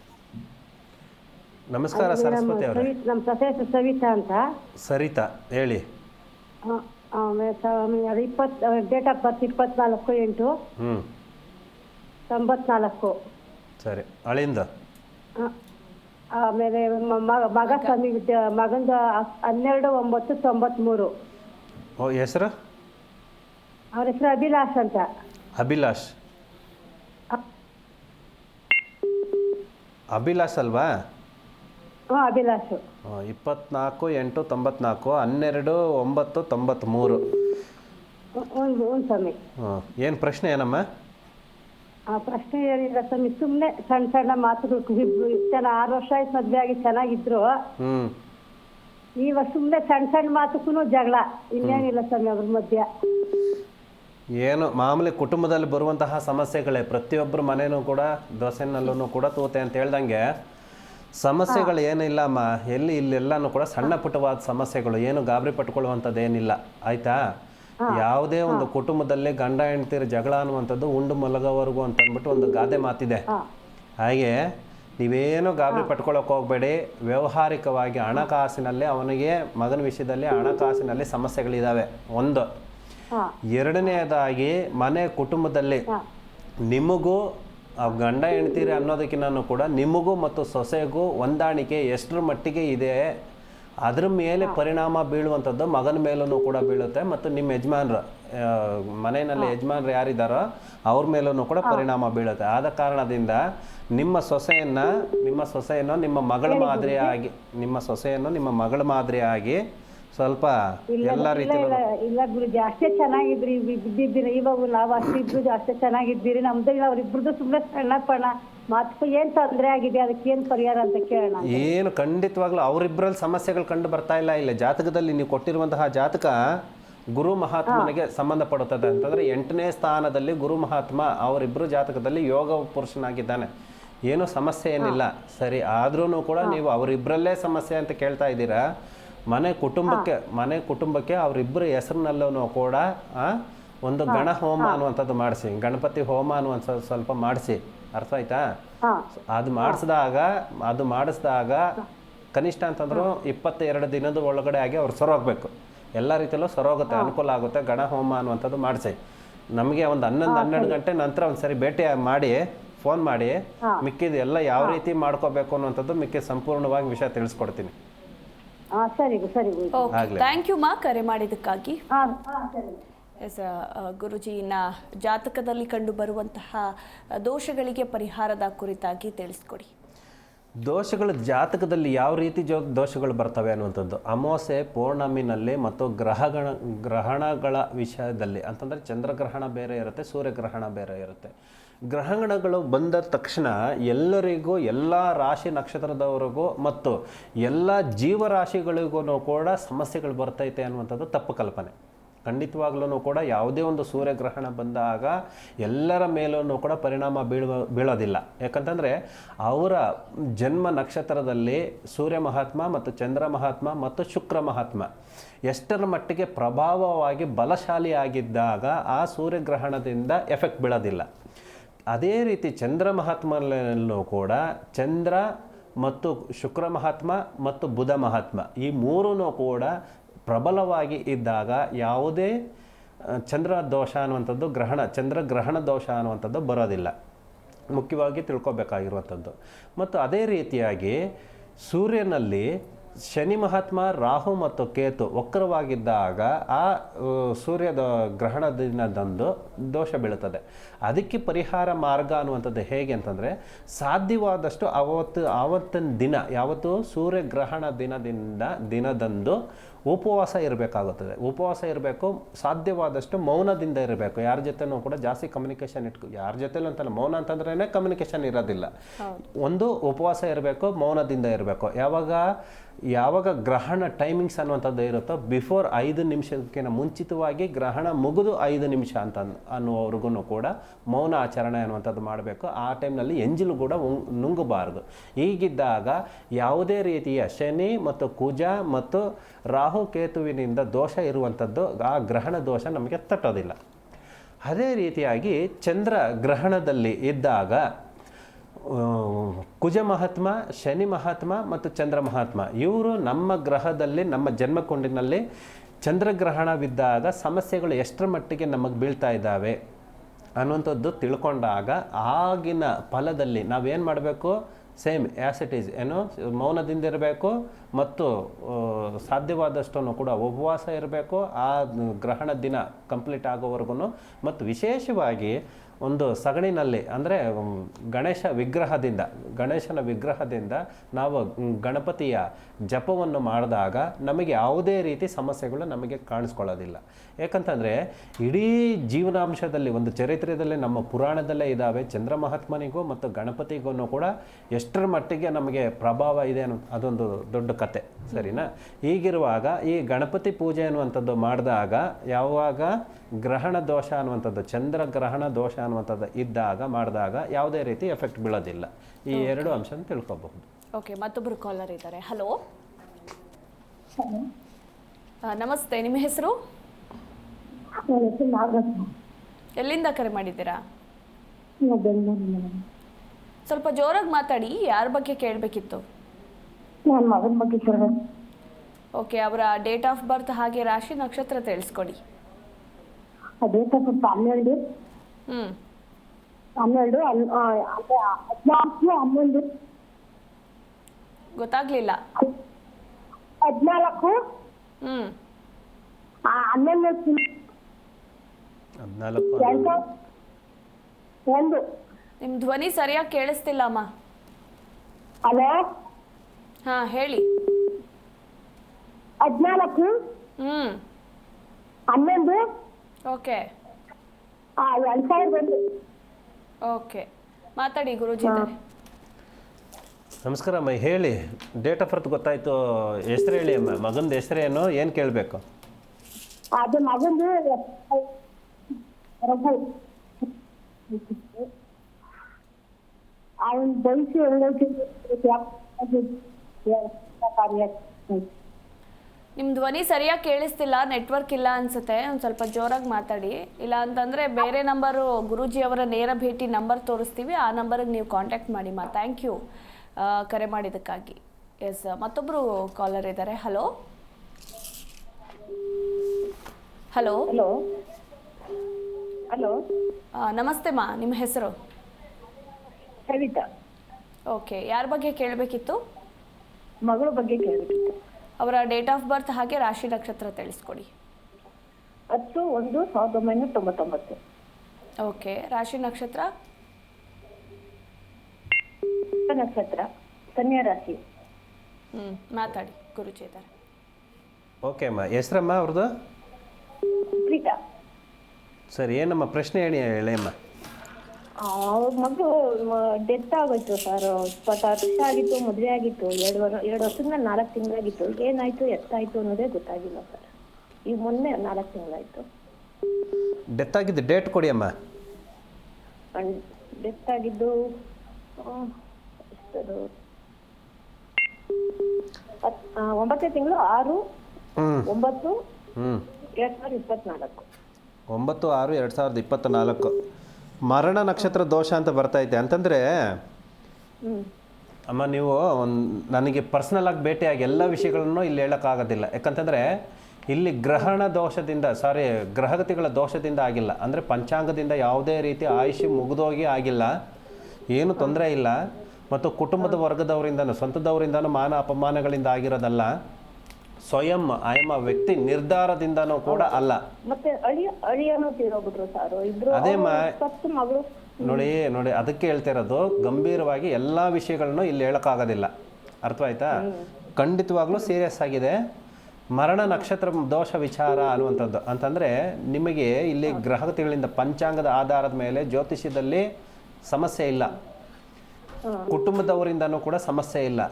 ನಮಸ್ಕಾರ ಸರಸ್ವತಿ ಅವರೇ. ನಮ್ಮ ಸೊಸೆ ಹೆಸರು ಸವಿತಾ ಅಂತ. ಸರಿತಾ ಹೇಳಿ. ಅದು ಇಪ್ಪತ್ತು ಡೇಟ್ ಆಫ್ ಬರ್ತ್ ಇಪ್ಪತ್ನಾಲ್ಕು ಎಂಟು. ಹ್ಞೂ ತೊಂಬತ್ನಾಲ್ಕು. ಸರಿ ಅಳಿಂದ. ಆ, ಆಮೇಲೆ ಮಗ ಸ್ವಾಮಿ ಮಗಂದ ಹನ್ನೆರಡು ಒಂಬತ್ತು ತೊಂಬತ್ಮೂರು. ಓ ಹೆಸರು? ಅವ್ರ ಹೆಸರು ಅಭಿಲಾಷ್ ಅಂತ. ಅಭಿಲಾಷ್. ಅಭಿಲಾಷ್ ಅಲ್ವಾ? ಅಭಿಲಾಷ್. ಇಪ್ಪತ್ನಾಲ್ಕು ಎಂಟು ತೊಂಬತ್ನಾಲ್ಕು ಹನ್ನೆರಡು ಒಂಬತ್ತು ತೊಂಬತ್ತ್ಮೂರು ಹ್ಞೂ ಸ್ವಾಮಿ ಏನು ಪ್ರಶ್ನೆ ಏನಮ್ಮ? ಆ ಪ್ರಶ್ನೆ ಏನಿಲ್ಲ ಸ್ವಾಮಿ ಸುಮ್ಮನೆ ಸಣ್ಣ ಸಣ್ಣ ಮಾತುಗಳು ಇಬ್ರು ಆರು ವರ್ಷ ಆಯ್ತು ಮದ್ವೆ ಆಗಿ ಚೆನ್ನಾಗಿದ್ರು. ಹ್ಞೂ ಇವಾಗ ಸುಮ್ಮನೆ ಸಣ್ಣ ಸಣ್ಣ ಮಾತಕ್ಕೂ ಜಗಳ. ಇನ್ನೇನಿಲ್ಲ ಸ್ವಾಮಿ ಅವ್ರ ಮಧ್ಯ. ಏನು ಮಾಮೂಲಿ ಕುಟುಂಬದಲ್ಲಿ ಬರುವಂತಹ ಸಮಸ್ಯೆಗಳೇ ಪ್ರತಿಯೊಬ್ಬರ ಮನೆಯೂ ಕೂಡ ದೋಸೆನಲ್ಲೂ ಕೂಡ ತೂತೆ ಅಂತ ಹೇಳ್ದಂಗೆ ಸಮಸ್ಯೆಗಳು ಏನಿಲ್ಲ ಅಮ್ಮ ಎಲ್ಲಿ ಇಲ್ಲೆಲ್ಲನೂ ಕೂಡ ಸಣ್ಣ ಪುಟ್ಟವಾದ ಸಮಸ್ಯೆಗಳು ಏನು ಗಾಬರಿ ಪಟ್ಕೊಳ್ಳುವಂಥದ್ದು ಏನಿಲ್ಲ ಆಯ್ತಾ ಯಾವುದೇ ಒಂದು ಕುಟುಂಬದಲ್ಲಿ ಗಂಡ ಹೆಂಡ್ತಿರ ಜಗಳ ಅನ್ನುವಂಥದ್ದು ಉಂಡು ಮಲಗೋವರೆಗೂ ಅಂತ ಅಂದ್ಬಿಟ್ಟು ಒಂದು ಗಾದೆ ಮಾತಿದೆ. ಹಾಗೆ ನೀವೇನು ಗಾಬರಿ ಪಟ್ಕೊಳ್ಳೋಕೆ ಹೋಗಬೇಡಿ ವ್ಯಾವಹಾರಿಕವಾಗಿ ಹಣಕಾಸಿನಲ್ಲಿ ಅವನಿಗೆ ಮಗನ ವಿಷಯದಲ್ಲಿ ಹಣಕಾಸಿನಲ್ಲಿ ಸಮಸ್ಯೆಗಳಿದ್ದಾವೆ ಒಂದು ಎರಡನೆಯದಾಗಿ ಮನೆ ಕುಟುಂಬದಲ್ಲಿ ನಿಮಗೂ ಆ ಗಂಡ ಹೆಣ್ತೀರಿ ಅನ್ನೋದಕ್ಕಿಂತ ಕೂಡ ನಿಮಗೂ ಮತ್ತು ಸೊಸೆಗೂ ಹೊಂದಾಣಿಕೆ ಎಷ್ಟರ ಮಟ್ಟಿಗೆ ಇದೆ ಅದ್ರ ಮೇಲೆ ಪರಿಣಾಮ ಬೀಳುವಂಥದ್ದು ಮಗನ ಮೇಲೂ ಕೂಡ ಬೀಳುತ್ತೆ ಮತ್ತು ನಿಮ್ಮ ಯಜಮಾನ್ರ ಮನೆಯಲ್ಲಿ ಯಜಮಾನ್ರು ಯಾರಿದ್ದಾರೋ ಅವ್ರ ಮೇಲೂ ಕೂಡ ಪರಿಣಾಮ ಬೀಳುತ್ತೆ. ಆದ ಕಾರಣದಿಂದ ನಿಮ್ಮ ಸೊಸೆಯನ್ನ ನಿಮ್ಮ ಸೊಸೆಯನ್ನು ನಿಮ್ಮ ಮಗಳ ಮಾದರಿಯಾಗಿ ನಿಮ್ಮ ಸೊಸೆಯನ್ನು ನಿಮ್ಮ ಮಗಳ ಮಾದರಿಯಾಗಿ ಸ್ವಲ್ಪ ಎಲ್ಲ ರೀತಿಯಲ್ಲೂ ಇಲ್ಲ ಇಲ್ಲ ಗುರುಜಿ ಅಷ್ಟೇ ಚೆನ್ನಾಗಿದ್ರಿ ಬಿದ್ದಿದ್ದೀರಿ ಇವಾಗ ನಾವು ಅಷ್ಟೇ ಇಬ್ರು ಅಷ್ಟೇ ಚೆನ್ನಾಗಿದ್ದೀರಿ ನಮ್ದು ಇಲ್ಲ ಅವ್ರಿಬ್ರದ್ದು ಸುಮ್ಮನೆ ಸಣ್ಣ ಪಣ ಮಾತು ಏನ್ ತೊಂದ್ರೆ ಆಗಿದೆ ಅದಕ್ಕೆ ಏನ್ ಪರಿಹಾರ ಅಂತ ಕೇಳೋಣ? ಏನು ಖಂಡಿತವಾಗ್ಲೂ ಅವರಿಬ್ಬರಲ್ಲಿ ಸಮಸ್ಯೆಗಳು ಕಂಡು ಬರ್ತಾ ಇಲ್ಲ ಇಲ್ಲ ಜಾತಕದಲ್ಲಿ ನೀವು ಕೊಟ್ಟಿರುವಂತಹ ಜಾತಕ ಗುರು ಮಹಾತ್ಮನಿಗೆ ಸಂಬಂಧಪಡುತ್ತದೆ ಅಂತಂದ್ರೆ ಎಂಟನೇ ಸ್ಥಾನದಲ್ಲಿ ಗುರು ಮಹಾತ್ಮ ಅವರಿಬ್ಬರು ಜಾತಕದಲ್ಲಿ ಯೋಗ ಪುರುಷನಾಗಿದ್ದಾನೆ. ಏನು ಸಮಸ್ಯೆ ಏನಿಲ್ಲ. ಸರಿ ಆದ್ರೂ ಕೂಡ ನೀವು ಅವರಿಬ್ಬರಲ್ಲೇ ಸಮಸ್ಯೆ ಅಂತ ಕೇಳ್ತಾ ಇದ್ದೀರಾ. ಮನೆ ಕುಟುಂಬಕ್ಕೆ ಮನೆ ಕುಟುಂಬಕ್ಕೆ ಅವರಿಬ್ಬರ ಹೆಸರಿನಲ್ಲೂ ಕೂಡ ಒಂದು ಗಣ ಹೋಮ ಅನ್ನುವಂಥದ್ದು ಮಾಡಿಸಿ. ಗಣಪತಿ ಹೋಮ ಅನ್ನುವಂಥ ಸ್ವಲ್ಪ ಮಾಡಿಸಿ. ಅರ್ಥ ಆಯ್ತಾ ಅದು ಮಾಡಿಸಿದಾಗ ಅದು ಮಾಡಿಸಿದಾಗ ಕನಿಷ್ಠ ಅಂತಂದ್ರು ಇಪ್ಪತ್ತೆರಡು ದಿನದ ಒಳಗಡೆ ಆಗಿ ಅವ್ರು ಸರೋಗ್ಬೇಕು. ಎಲ್ಲ ರೀತಿಯಲ್ಲೂ ಸರೋಗುತ್ತೆ ಅನುಕೂಲ ಆಗುತ್ತೆ ಗಣ ಹೋಮ ಅನ್ನುವಂಥದ್ದು ಮಾಡಿಸಿ. ನಮಗೆ ಒಂದು ಹನ್ನೊಂದು ಹನ್ನೆರಡು ಗಂಟೆ ನಂತರ ಒಂದ್ಸರಿ ಭೇಟಿ ಮಾಡಿ ಫೋನ್ ಮಾಡಿ ಮಿಕ್ಕಿದ ಎಲ್ಲ ಯಾವ ರೀತಿ ಮಾಡ್ಕೋಬೇಕು ಅನ್ನುವಂಥದ್ದು ಮಿಕ್ಕಿದ ಸಂಪೂರ್ಣವಾಗಿ ವಿಷಯ ತಿಳಿಸ್ಕೊಡ್ತೀನಿ. ಹಾ ಸರಿ ಸರಿ ಓಕೆ ಥ್ಯಾಂಕ್ ಯು ಮಾ ಕರೆ ಮಾಡಿದ್ದಕ್ಕಾಗಿ. ಹಾ ಹಾ ಸರಿ. ಎಸ್ ಗುರುಜಿನ ಜಾತಕದಲ್ಲಿ ಕಂಡು ಬರುವಂತಹ ದೋಷಗಳಿಗೆ ಪರಿಹಾರದ ಕುರಿತಾಗಿ ತಿಳಿಸ್ಕೊಡಿ. ದೋಷಗಳು ಜಾತಕದಲ್ಲಿ ಯಾವ ರೀತಿ ಜೋ ದೋಷಗಳು ಬರ್ತವೆ ಅನ್ನುವಂಥದ್ದು. ಅಮಾವಾಸ್ಯೆ ಪೌರ್ಣಮಿನಲ್ಲಿ ಮತ್ತು ಗ್ರಹಗಣ ಗ್ರಹಣಗಳ ವಿಷಯದಲ್ಲಿ. ಅಂತಂದರೆ ಚಂದ್ರಗ್ರಹಣ ಬೇರೆ ಇರುತ್ತೆ ಸೂರ್ಯಗ್ರಹಣ ಬೇರೆ ಇರುತ್ತೆ. ಗ್ರಹಣಗಳು ಬಂದ ತಕ್ಷಣ ಎಲ್ಲರಿಗೂ, ಎಲ್ಲ ರಾಶಿ ನಕ್ಷತ್ರದವರಿಗೂ ಮತ್ತು ಎಲ್ಲ ಜೀವರಾಶಿಗಳಿಗೂ ಕೂಡ ಸಮಸ್ಯೆಗಳು ಬರ್ತೈತೆ ಅನ್ನುವಂಥದ್ದು ತಪ್ಪು ಕಲ್ಪನೆ. ಖಂಡಿತವಾಗ್ಲೂ ಕೂಡ ಯಾವುದೇ ಒಂದು ಸೂರ್ಯಗ್ರಹಣ ಬಂದಾಗ ಎಲ್ಲರ ಮೇಲೂ ಕೂಡ ಪರಿಣಾಮ ಬೀಳುವ, ಬೀಳೋದಿಲ್ಲ. ಯಾಕಂತಂದರೆ ಅವರ ಜನ್ಮ ನಕ್ಷತ್ರದಲ್ಲಿ ಸೂರ್ಯ ಮಹಾತ್ಮ ಮತ್ತು ಚಂದ್ರ ಮಹಾತ್ಮ ಮತ್ತು ಶುಕ್ರ ಮಹಾತ್ಮ ಎಷ್ಟರ ಮಟ್ಟಿಗೆ ಪ್ರಭಾವವಾಗಿ ಬಲಶಾಲಿಯಾಗಿದ್ದಾಗ ಆ ಸೂರ್ಯಗ್ರಹಣದಿಂದ ಎಫೆಕ್ಟ್ ಬೀಳೋದಿಲ್ಲ. ಅದೇ ರೀತಿ ಚಂದ್ರ ಮಹಾತ್ಮನಲ್ಲೂ ಕೂಡ ಚಂದ್ರ ಮತ್ತು ಶುಕ್ರ ಮಹಾತ್ಮ ಮತ್ತು ಬುಧ ಮಹಾತ್ಮ ಈ ಮೂರೂ ಕೂಡ ಪ್ರಬಲವಾಗಿ ಇದ್ದಾಗ ಯಾವುದೇ ಚಂದ್ರ ದೋಷ ಅನ್ನುವಂಥದ್ದು ಗ್ರಹಣ, ಚಂದ್ರ ಗ್ರಹಣ ದೋಷ ಅನ್ನುವಂಥದ್ದು ಬರೋದಿಲ್ಲ. ಮುಖ್ಯವಾಗಿ ತಿಳ್ಕೊಬೇಕಾಗಿರುವಂಥದ್ದು. ಮತ್ತು ಅದೇ ರೀತಿಯಾಗಿ ಸೂರ್ಯನಲ್ಲಿ ಶನಿ ಮಹಾತ್ಮ, ರಾಹು ಮತ್ತು ಕೇತು ವಕ್ರವಾಗಿದ್ದಾಗ ಆ ಸೂರ್ಯದ ಗ್ರಹಣ ದಿನದಂದು ದೋಷ ಬೀಳುತ್ತದೆ. ಅದಕ್ಕೆ ಪರಿಹಾರ ಮಾರ್ಗ ಅನ್ನುವಂಥದ್ದು ಹೇಗೆ ಅಂತಂದರೆ, ಸಾಧ್ಯವಾದಷ್ಟು ಅವತ್ತು, ಆವತ್ತಿನ ದಿನ, ಯಾವತ್ತು? ಸೂರ್ಯಗ್ರಹಣ ದಿನದಿಂದ ದಿನದಂದು ಉಪವಾಸ ಇರಬೇಕಾಗುತ್ತದೆ. ಉಪವಾಸ ಇರಬೇಕು ಸಾಧ್ಯವಾದಷ್ಟು ಮೌನದಿಂದ ಇರಬೇಕು. ಯಾರ ಜೊತೆನೂ ಕೂಡ ಜಾಸ್ತಿ ಕಮ್ಯುನಿಕೇಷನ್ ಇಟ್ಕೊ ಯಾರ ಜೊತೆಲೂ ಅಂತಲ್ಲ ಮೌನ ಅಂತಂದ್ರೇ ಕಮ್ಯುನಿಕೇಷನ್ ಇರೋದಿಲ್ಲ. ಒಂದು ಉಪವಾಸ ಇರಬೇಕು ಮೌನದಿಂದ ಇರಬೇಕು. ಯಾವಾಗ ಯಾವಾಗ ಗ್ರಹಣ ಟೈಮಿಂಗ್ಸ್ ಅನ್ನುವಂಥದ್ದು ಇರುತ್ತೋ ಬಿಫೋರ್ ಐದು ನಿಮಿಷಕ್ಕಿಂತ ಮುಂಚಿತವಾಗಿ ಗ್ರಹಣ ಮುಗಿದು ಐದು ನಿಮಿಷ ಅಂತ ಅನ್- ಅನ್ನುವವರೆಗೂ ಕೂಡ ಮೌನ ಆಚರಣೆ ಅನ್ನುವಂಥದ್ದು ಮಾಡಬೇಕು. ಆ ಟೈಮ್ನಲ್ಲಿ ಎಂಜಿಲು ಕೂಡ ನುಂಗಬಾರದು. ಹೀಗಿದ್ದಾಗ ಯಾವುದೇ ರೀತಿಯ ಶನಿ ಮತ್ತು ಕುಜ ಮತ್ತು ರಾಹು ಕೇತುವಿನಿಂದ ದೋಷ ಇರುವಂಥದ್ದು, ಆ ಗ್ರಹಣ ದೋಷ ನಮಗೆ ತಟ್ಟೋದಿಲ್ಲ. ಅದೇ ರೀತಿಯಾಗಿ ಚಂದ್ರ ಗ್ರಹಣದಲ್ಲಿ ಇದ್ದಾಗ ಕುಜ ಮಹಾತ್ಮ, ಶನಿ ಮಹಾತ್ಮ ಮತ್ತು ಚಂದ್ರ ಮಹಾತ್ಮ, ಇವರು ನಮ್ಮ ಗ್ರಹದಲ್ಲಿ, ನಮ್ಮ ಜನ್ಮಕುಂಡಿನಲ್ಲಿ ಚಂದ್ರಗ್ರಹಣವಿದ್ದಾಗ ಸಮಸ್ಯೆಗಳು ಎಷ್ಟರ ಮಟ್ಟಿಗೆ ನಮಗೆ ಬೀಳ್ತಾ ಇದ್ದಾವೆ ಅನ್ನುವಂಥದ್ದು ತಿಳ್ಕೊಂಡಾಗ ಆಗಿನ ಫಲದಲ್ಲಿ ನಾವೇನು ಮಾಡಬೇಕು? ಸೇಮ್ ಆ್ಯಸ್ ಇಟ್ ಈಸ್ ಏನು, ಮೌನದಿಂದ ಇರಬೇಕು ಮತ್ತು ಸಾಧ್ಯವಾದಷ್ಟನ್ನು ಕೂಡ ಉಪವಾಸ ಇರಬೇಕು. ಆ ಗ್ರಹಣ ದಿನ ಕಂಪ್ಲೀಟ್ ಆಗೋವರೆಗೂ ಮತ್ತು ವಿಶೇಷವಾಗಿ ಒಂದು ಸಗಣಿನಲ್ಲಿ, ಅಂದರೆ ಗಣೇಶ ವಿಗ್ರಹದಿಂದ, ಗಣೇಶನ ವಿಗ್ರಹದಿಂದ ನಾವು ಗಣಪತಿಯ ಜಪವನ್ನು ಮಾಡಿದಾಗ ನಮಗೆ ಯಾವುದೇ ರೀತಿ ಸಮಸ್ಯೆಗಳು ನಮಗೆ ಕಾಣಿಸ್ಕೊಳ್ಳೋದಿಲ್ಲ. ಯಾಕಂತಂದರೆ ಇಡೀ ಜೀವನಾಂಶದಲ್ಲಿ ಒಂದು ಚರಿತ್ರೆಯಲ್ಲಿ ನಮ್ಮ ಪುರಾಣದಲ್ಲೇ ಇದ್ದಾವೆ. ಚಂದ್ರ ಮಹಾತ್ಮನಿಗೂ ಮತ್ತು ಗಣಪತಿಗೂ ಕೂಡ ಎಷ್ಟರ ಮಟ್ಟಿಗೆ ನಮಗೆ ಪ್ರಭಾವ ಇದೆ ಅನ್ನೋ ಅದೊಂದು ದೊಡ್ಡ ಕತೆ. ಸರಿನಾ? ಹೀಗಿರುವಾಗ ಈ ಗಣಪತಿ ಪೂಜೆ ಅನ್ನುವಂಥದ್ದು ಮಾಡಿದಾಗ ಯಾವಾಗ ಗ್ರಹಣ ದೋಷ ಅನ್ನುವಂಥದ್ದು ಚಂದ್ರ ಗ್ರಹಣ ದೋಷ ಅನ್ನುವಂಥದ್ದು ಇದ್ದಾಗ ಮಾಡಿದಾಗ ಯಾವುದೇ ರೀತಿ ಎಫೆಕ್ಟ್ ಬೀಳೋದಿಲ್ಲ. ಈ ಎರಡು ಅಂಶನ ತಿಳ್ಕೊಬಹುದು. ಓಕೆ ಮತ್ತೊಬ್ಬರು ಕಾಲರ್ ಇದ್ದಾರೆ. ಹಲೋ ನಮಸ್ತೆ ನಿಮ್ಮ ಹೆಸರು? ಎಲ್ಲಿಂದ ಕರೆ ಮಾಡಿದ್ದೀರಾ? ಸ್ವಲ್ಪ ಜೋರಾಗಿ ಮಾತಾಡಿ ಯಾರ ಬಗ್ಗೆ ಕೇಳಬೇಕಿತ್ತು? ನನ್ನ ಮಗನ ಬಗ್ಗೆ ಕೇಳಬೇಕು. ಓಕೆ ಅವರ ಡೇಟ್ ಆಫ್ ಬರ್ತ್ ಹಾಗೆ ರಾಶಿ ನಕ್ಷತ್ರ ತಿಳಿಸ್ಕೊಡಿ. ಹನ್ನೆರಡು. ಹ್ಞೂ ಹನ್ನೆರಡು ಹನ್- ಹದಿನಾಲ್ಕು ಹನ್ನೊಂದು. ಗೊತ್ತಾಗ್ಲಿಲ್ಲ. ಹದಿನಾಲ್ಕು? ಹ್ಮ್. ಆ, ಹನ್ನೊಂದು ಹದಿನಾಲ್ಕು ಒಂದು. ನಿಮ್ಮ ಧ್ವನಿ ಸರಿಯಾಗಿ ಕೇಳಿಸ್ತಿಲ್ಲ ಅಮ್ಮ. ಹಲೋ? ಹಾ ಹೇಳಿ. ಹದಿನಾಲ್ಕು? ಹ್ಮ್. ಹನ್ನೊಂದು? ಓಕೆ. ಆ, ಎರಡು ಸಾವಿರದ ಒಂದು. ಓಕೆ. ಮಾತಾಡಿ ಗುರೂಜಿ ನಮಸ್ಕಾರ ಅಮ್ಮ ಹೇಳಿ. ಡೇಟ್ ಆಫ್ ಬರ್ತ್ ಗೊತ್ತಾಯ್ತು. ಹೆಸರು ಹೇಳಿ ಅಮ್ಮ. ಮಗಂದು ಹೆಸರೇನು ಏನು? ಕೇಳಬೇಕು? ಅದು ಮಗಂದು ಅವನ ನಿಮ್ಮ ಧ್ವನಿ ಸರಿಯಾಗಿ ಕೇಳಿಸ್ತಿಲ್ಲ ನೆಟ್ವರ್ಕ್ ಇಲ್ಲ ಅನ್ಸುತ್ತೆ. ಒಂದು ಸ್ವಲ್ಪ ಜೋರಾಗಿ ಮಾತಾಡಿ. ಇಲ್ಲ ಅಂತಂದ್ರೆ ಬೇರೆ ನಂಬರು ಗುರೂಜಿ ಅವರ ನೇರ ಭೇಟಿ ನಂಬರ್ ತೋರಿಸ್ತೀವಿ. ಆ ನಂಬರಿಗೆ ನೀವು ಕಾಂಟ್ಯಾಕ್ಟ್ ಮಾಡಿ ಮಾ ಥ್ಯಾಂಕ್ ಯು ಕರೆ ಮಾಡಿದ್ದಕ್ಕಾಗಿ. ಎಸ್ ಮತ್ತೊಬ್ಬರು ಕಾಲರ್ ಇದ್ದಾರೆ. ಹಲೋ ಹಲೋ ಹಲೋ ಹಲೋ ನಮಸ್ತೆ ಮಾ ನಿಮ್ಮ ಹೆಸರು? ಓಕೆ ಯಾರ ಬಗ್ಗೆ ಕೇಳಬೇಕಿತ್ತು? ಮಗಳ ಬಗ್ಗೆ ಕೇಳಬೇಕಿತ್ತು. ಅವರ ಡೇಟ್ ಆಫ್ ಬರ್ತ್ ಹಾಗೆ ರಾಶಿ ನಕ್ಷತ್ರ ತಿಳಿಸ್ಕೊಡಿ. ಹತ್ತು ಒಂದು ಸಾವಿರದ ಒಂಬೈನೂರ ತೊಂಬತ್ತೊಂಬತ್ತು. ಓಕೆ ರಾಶಿ ನಕ್ಷತ್ರ? ನಕ್ಷತ್ರ ಕನ್ಯಾ ರಾಶಿ. ಹ್ಮ್ ಮಾತಾಡಿ ಇದ್ದಾರೆ ಓಕೆ ಅಮ್ಮ ಹೆಸ್ರಮ್ಮ ಅವ್ರದ್ದು? ಪ್ರೀತಾ. ಸರಿ ಏನಮ್ಮ ಪ್ರಶ್ನೆ ಹೇಳಿ ಹೇಳಮ್ಮ ಅವ್ರ ಮಗು ಡೆತ್ ಆಗೋಯ್ತು ಸರ್ ಇಪ್ಪತ್ತಾರು ವರ್ಷ ಆಗಿತ್ತು ಮದುವೆ ಆಗಿತ್ತು ಎರಡು ವರ ಎರಡು ವರ್ಷದಿಂದ ನಾಲ್ಕು ತಿಂಗಳಾಗಿತ್ತು. ಏನಾಯ್ತು ಎತ್ತಾಯ್ತು ಅನ್ನೋದೇ ಗೊತ್ತಾಗಿಲ್ಲ ಸರ್ ಈಗ ಮೊನ್ನೆ ನಾಲ್ಕು ತಿಂಗಳಾಯ್ತು. ಡೆತ್ ಆಗಿದ್ದು ಡೇಟ್ ಕೊಡಿ ಅಮ್ಮ. ಡೆತ್ ಆಗಿದ್ದು ಆ, ಹತ್- ಆ, ಒಂಬತ್ತನೇ ತಿಂಗಳು ಆರು ಒಂಬತ್ತು ಎರಡ್ ಸಾವಿರದ ಇಪ್ಪತ್ನಾಲ್ಕು. ಒಂಬತ್ತು ಆರು ಎರಡು ಸಾವಿರದ ಇಪ್ಪತ್ತ ನಾಲ್ಕು ಮರಣ ನಕ್ಷತ್ರ ದೋಷ ಅಂತ ಬರ್ತೈತೆ ಅಂತಂದರೆ ಅಂತಂದ್ರೆ ಅಮ್ಮ ನೀವು ಒಂದು ನನಗೆ ಪರ್ಸ್ನಲ್ ಆಗಿ ಭೇಟಿಯಾಗಿ ಎಲ್ಲ ವಿಷಯಗಳನ್ನು ಇಲ್ಲಿ ಹೇಳೋಕ್ಕಾಗೋದಿಲ್ಲ ಯಾಕಂತಂದರೆ ಇಲ್ಲಿ ಗ್ರಹಣ ದೋಷದಿಂದ ಸಾರಿ ಗ್ರಹಗತಿಗಳ ದೋಷದಿಂದ ಆಗಿಲ್ಲ. ಅಂದರೆ ಪಂಚಾಂಗದಿಂದ ಯಾವುದೇ ರೀತಿ ಆಯುಷ್ಯ ಮುಗಿದೋಗಿ ಆಗಿಲ್ಲ. ಏನು ತೊಂದರೆ ಇಲ್ಲ. ಮತ್ತು ಕುಟುಂಬದ ವರ್ಗದವರಿಂದ ಸ್ವಂತದವರಿಂದನೂ ಮಾನ ಅಪಮಾನಗಳಿಂದ ಆಗಿರೋದಲ್ಲ ಸ್ವಯಂ ಆಯಮ ವ್ಯಕ್ತಿ ನಿರ್ಧಾರದಿಂದನೂ ಕೂಡ ಅಲ್ಲ. ಮತ್ತೆ ಅಳಿಯ ಅಳಿಯನು ತೀರೋಗ್ಬಿಟ್ರು ಸಾರು. ಇಬ್ರು ಅದೇ ಅವ್ರು ಮಾ- ಸತ್ತು ಮಗಳು. ನೋಡಿ ನೋಡಿ ಅದಕ್ಕೆ ಹೇಳ್ತಿರೋದು ಗಂಭೀರವಾಗಿ ಎಲ್ಲ ವಿಷಯಗಳನ್ನು ಇಲ್ಲಿ ಹೇಳೋಕ್ಕಾಗೋದಿಲ್ಲ. ಅರ್ಥವಾಯ್ತಾ? ಖಂಡಿತವಾಗ್ಲೂ ಸೀರಿಯಸ್ ಆಗಿದೆ. ಮರಣ ನಕ್ಷತ್ರ ದೋಷ ವಿಚಾರ ಅನ್ನುವಂಥದ್ದು. ಅಂತಂದರೆ ನಿಮಗೆ ಇಲ್ಲಿ ಗ್ರಹಗತಿಗಳಿಂದ ಪಂಚಾಂಗದ ಆಧಾರದ ಮೇಲೆ ಜ್ಯೋತಿಷ್ಯದಲ್ಲಿ ಸಮಸ್ಯೆ ಇಲ್ಲ. ಕುಟುಂಬದವರಿಂದನೂ ಕೂಡ ಸಮಸ್ಯೆ ಇಲ್ಲ.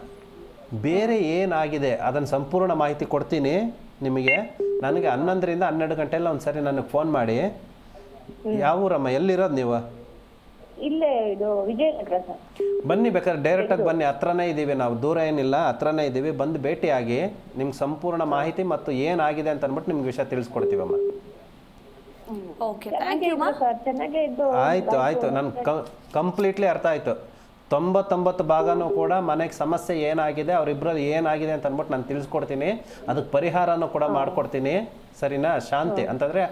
ಬೇರೆ ಏನಾಗಿದೆ ಅದನ್ನು ಸಂಪೂರ್ಣ ಮಾಹಿತಿ ಕೊಡ್ತೀನಿ ನಿಮಗೆ. ನನಗೆ ಹನ್ನೊಂದರಿಂದ ಹನ್ನೆರಡು ಗಂಟೆಲ್ಲ ಒಂದು ಸರಿ ನನಗೆ ಫೋನ್ ಮಾಡಿ. ಯಾವ ಊರಮ್ಮ ಎಲ್ಲಿರೋದು ನೀವು? ಇಲ್ಲೇ ಇದು ವಿಜಯನಗರ ಸರ್. ಬನ್ನಿ ಬೇಕಾದ್ರೆ ಡೈರೆಕ್ಟಾಗಿ ಬನ್ನಿ ಹತ್ರನೇ ಇದ್ದೀವಿ ನಾವು ದೂರ ಏನಿಲ್ಲ ಹತ್ರನೇ ಇದ್ದೀವಿ ಬಂದು ಭೇಟಿಯಾಗಿ ನಿಮ್ಗೆ ಸಂಪೂರ್ಣ ಮಾಹಿತಿ ಮತ್ತು ಏನಾಗಿದೆ ಅಂತ ಅಂದ್ಬಿಟ್ಟು ನಿಮ್ಗೆ ವಿಷಯ ತಿಳಿಸ್ಕೊಡ್ತೀವಮ್ಮ. ಓಕೆ ಥ್ಯಾಂಕ್ ಯು ಸರ್ ಚೆನ್ನಾಗೇ ಇದ್ದು ಆಯಿತು ಆಯಿತು ನಾನು ಕಂಪ್ಲೀಟ್ಲಿ ಅರ್ಥ ಆಯಿತು. ತೊಂಬತ್ತೊಂಬತ್ತು ಭಾಗನೂ ಕೂಡ ಮನೆಗೆ ಸಮಸ್ಯೆ ಏನಾಗಿದೆ ಅವರಿಬ್ಬರಲ್ಲಿ ಏನಾಗಿದೆ ಅಂತ ಅಂದ್ಬಿಟ್ಟು ನಾನು ತಿಳಿಸ್ಕೊಡ್ತೀನಿ. ಅದಕ್ಕೆ ಪರಿಹಾರನೂ ಕೂಡ ಮಾಡಿಕೊಡ್ತೀನಿ. ಸರಿನಾ? ಶಾಂತಿ. ಅಂತಂದರೆ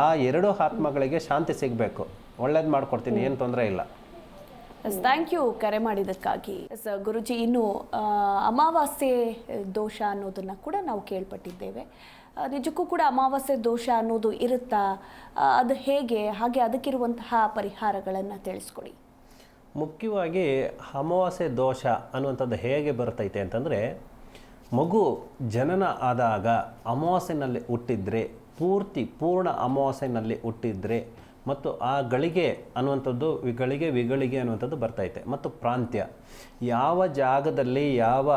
ಆ ಎರಡು ಆತ್ಮಗಳಿಗೆ ಶಾಂತಿ ಸಿಗಬೇಕು. ಒಳ್ಳೇದು ಮಾಡಿಕೊಡ್ತೀನಿ ಏನು ತೊಂದರೆ ಇಲ್ಲ. ಎಸ್ ಥ್ಯಾಂಕ್ ಯು ಕರೆ ಮಾಡಿದ್ದಕ್ಕಾಗಿ. ಎಸ್ ಗುರುಜಿ ಇನ್ನು ಅಮಾವಾಸ್ಯೆ ದೋಷ ಅನ್ನೋದನ್ನು ಕೂಡ ನಾವು ಕೇಳ್ಪಟ್ಟಿದ್ದೇವೆ. ನಿಜಕ್ಕೂ ಕೂಡ ಅಮಾವಾಸ್ಯೆ ದೋಷ ಅನ್ನೋದು ಇರುತ್ತಾ? ಅದು ಹೇಗೆ? ಹಾಗೆ ಅದಕ್ಕಿರುವಂತಹ ಪರಿಹಾರಗಳನ್ನು ತಿಳಿಸ್ಕೊಡಿ. ಮುಖ್ಯವಾಗಿ ಅಮಾವಾಸ್ಯೆ ದೋಷ ಅನ್ನುವಂಥದ್ದು ಹೇಗೆ ಬರ್ತೈತೆ ಅಂತಂದರೆ, ಮಗು ಜನನ ಆದಾಗ ಅಮಾವಾಸ್ಯೆನಲ್ಲಿ ಹುಟ್ಟಿದ್ರೆ, ಪೂರ್ತಿ ಪೂರ್ಣ ಅಮಾವಾಸ್ಯೆನಲ್ಲಿ ಹುಟ್ಟಿದ್ರೆ ಮತ್ತು ಆ ಗಳಿಗೆ ಅನ್ನುವಂಥದ್ದು ವಿಗಳಿಗೆ ವಿಗಳಿಗೆ ಅನ್ನುವಂಥದ್ದು ಬರ್ತೈತೆ. ಮತ್ತು ಪ್ರಾಂತ್ಯ, ಯಾವ ಜಾಗದಲ್ಲಿ, ಯಾವ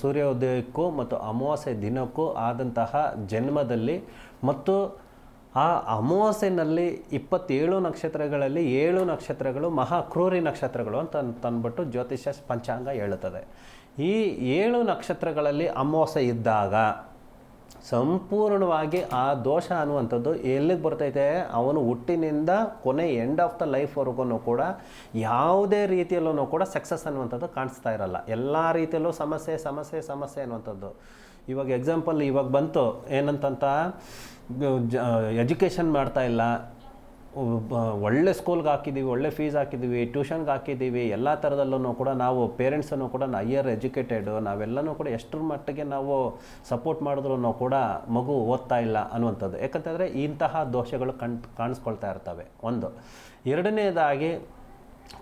ಸೂರ್ಯೋದಯಕ್ಕೂ ಮತ್ತು ಅಮಾವಾಸ್ಯೆ ದಿನಕ್ಕೂ ಆದಂತಹ ಜನ್ಮದಲ್ಲಿ ಮತ್ತು ಆ ಅಮಾವಾಸ್ಯೆನಲ್ಲಿ ಇಪ್ಪತ್ತೇಳು ನಕ್ಷತ್ರಗಳಲ್ಲಿ ಏಳು ನಕ್ಷತ್ರಗಳು ಮಹಾಕ್ರೂರಿ ನಕ್ಷತ್ರಗಳು ಅಂತ ತಂದ್ಬಿಟ್ಟು ಜ್ಯೋತಿಷ್ಯ ಪಂಚಾಂಗ ಹೇಳುತ್ತದೆ. ಈ ಏಳು ನಕ್ಷತ್ರಗಳಲ್ಲಿ ಅಮಾವಾಸ್ಯೆ ಇದ್ದಾಗ ಸಂಪೂರ್ಣವಾಗಿ ಆ ದೋಷ ಅನ್ನುವಂಥದ್ದು ಎಲ್ಲಿಗೆ ಬರ್ತೈತೆ? ಅವನು ಹುಟ್ಟಿನಿಂದ ಕೊನೆ ಎಂಡ್ ಆಫ್ ದ ಲೈಫ್ವರೆಗೂ ಕೂಡ ಯಾವುದೇ ರೀತಿಯಲ್ಲೂ ಕೂಡ ಸಕ್ಸಸ್ ಅನ್ನುವಂಥದ್ದು ಕಾಣಿಸ್ತಾ ಇರಲ್ಲ. ಎಲ್ಲ ರೀತಿಯಲ್ಲೂ ಸಮಸ್ಯೆ ಸಮಸ್ಯೆ ಸಮಸ್ಯೆ ಅನ್ನುವಂಥದ್ದು. ಇವಾಗ ಎಕ್ಸಾಂಪಲ್ ಇವಾಗ ಬಂತು. ಏನಂತಂತ? ಎಜುಕೇಷನ್ ಮಾಡ್ತಾ ಇಲ್ಲ. ಒಳ್ಳೆ ಸ್ಕೂಲ್ಗೆ ಹಾಕಿದ್ದೀವಿ ಒಳ್ಳೆ ಫೀಸ್ ಹಾಕಿದ್ದೀವಿ ಟ್ಯೂಷನ್ಗೆ ಹಾಕಿದ್ದೀವಿ ಎಲ್ಲ ಥರದಲ್ಲೂ ಕೂಡ ನಾವು ಪೇರೆಂಟ್ಸನ್ನು ಕೂಡ ಹೈಯರ್ ಎಜುಕೇಟೆಡು ನಾವೆಲ್ಲನೂ ಕೂಡ ಎಷ್ಟರ ಮಟ್ಟಿಗೆ ನಾವು ಸಪೋರ್ಟ್ ಮಾಡಿದ್ರೂ ಕೂಡ ಮಗು ಓದ್ತಾ ಇಲ್ಲ ಅನ್ನುವಂಥದ್ದು. ಯಾಕಂತಂದರೆ ಇಂತಹ ದೋಷಗಳು ಕಣ್ ಕಾಣಿಸ್ಕೊಳ್ತಾ ಇರ್ತವೆ. ಒಂದು. ಎರಡನೇದಾಗಿ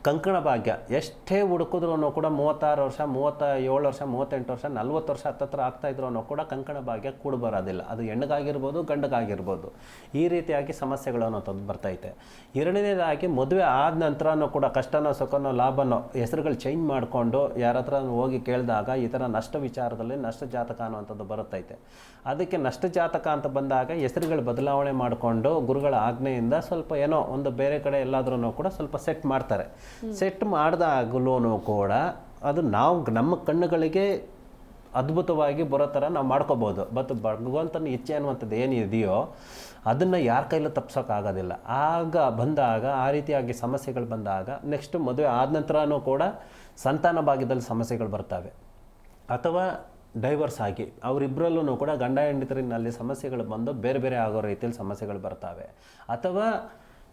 ಕಂಕಣ ಭಾಗ್ಯ. ಎಷ್ಟೇ ಹುಡುಕಿದ್ರು ಕೂಡ ಮೂವತ್ತಾರು ವರ್ಷ ಮೂವತ್ತ ಏಳು ವರ್ಷ, ಮೂವತ್ತೆಂಟು ವರ್ಷ, ನಲ್ವತ್ತು ವರ್ಷ ಹತ್ತತ್ರ ಆಗ್ತಾ ಅನ್ನೋ ಕೂಡ ಕಂಕಣ ಭಾಗ್ಯ ಕೂಡ ಬರೋದಿಲ್ಲ. ಅದು ಹೆಣ್ಣಿಗಾಗಿರ್ಬೋದು ಗಂಡಗಾಗಿರ್ಬೋದು. ಈ ರೀತಿಯಾಗಿ ಸಮಸ್ಯೆಗಳು ಅನ್ನೋಂಥದ್ದು ಬರ್ತೈತೆ ಎರಡನೇದಾಗಿ ಮದುವೆ ಆದ ನಂತರನೂ ಕೂಡ ಕಷ್ಟನೋ, ಸುಖನೋ, ಲಾಭನೋ ಹೆಸರುಗಳು ಚೇಂಜ್ ಮಾಡಿಕೊಂಡು ಯಾರ ಹತ್ರ ಹೋಗಿ ಕೇಳಿದಾಗ ಈ ಥರ ನಷ್ಟ ವಿಚಾರದಲ್ಲಿ ನಷ್ಟ ಜಾತಕ ಅನ್ನುವಂಥದ್ದು ಬರುತ್ತೈತೆ. ಅದಕ್ಕೆ ನಷ್ಟ ಜಾತಕ ಅಂತ ಬಂದಾಗ ಹೆಸರುಗಳು ಬದಲಾವಣೆ ಮಾಡಿಕೊಂಡು ಗುರುಗಳ ಆಜ್ಞೆಯಿಂದ ಸ್ವಲ್ಪ ಏನೋ ಒಂದು ಬೇರೆ ಕಡೆ ಎಲ್ಲಾದ್ರೂ ಕೂಡ ಸ್ವಲ್ಪ ಸೆಟ್ ಮಾಡ್ತಾರೆ. ಸೆಟ್ ಮಾಡಿದಾಗಲೂ ಕೂಡ ಅದು ನಾವು ನಮ್ಮ ಕಣ್ಣುಗಳಿಗೆ ಅದ್ಭುತವಾಗಿ ಬರೋ ಥರ ನಾವು ಮಾಡ್ಕೋಬೋದು. ಬಟ್ ಭಗವಂತನ ಇಚ್ಛೆ ಅನ್ನುವಂಥದ್ದು ಏನಿದೆಯೋ ಅದನ್ನು ಯಾರ ಕೈಲೂ ತಪ್ಸೋಕ್ಕಾಗೋದಿಲ್ಲ. ಆಗ ಬಂದಾಗ, ಆ ರೀತಿಯಾಗಿ ಸಮಸ್ಯೆಗಳು ಬಂದಾಗ ನೆಕ್ಸ್ಟ್ ಮದುವೆ ಆದ ನಂತರನೂ ಕೂಡ ಸಂತಾನ ಭಾಗ್ಯದಲ್ಲಿ ಸಮಸ್ಯೆಗಳು ಬರ್ತವೆ. ಅಥವಾ ಡೈವರ್ಸ್ ಆಗಿ ಅವರಿಬ್ಬರಲ್ಲೂ ಕೂಡ ಗಂಡ ಹೆಂಡತಿರಿನಲ್ಲಿ ಸಮಸ್ಯೆಗಳು ಬಂದು ಬೇರೆ ಬೇರೆ ಆಗೋ ರೀತಿಯಲ್ಲಿ ಸಮಸ್ಯೆಗಳು ಬರ್ತವೆ. ಅಥವಾ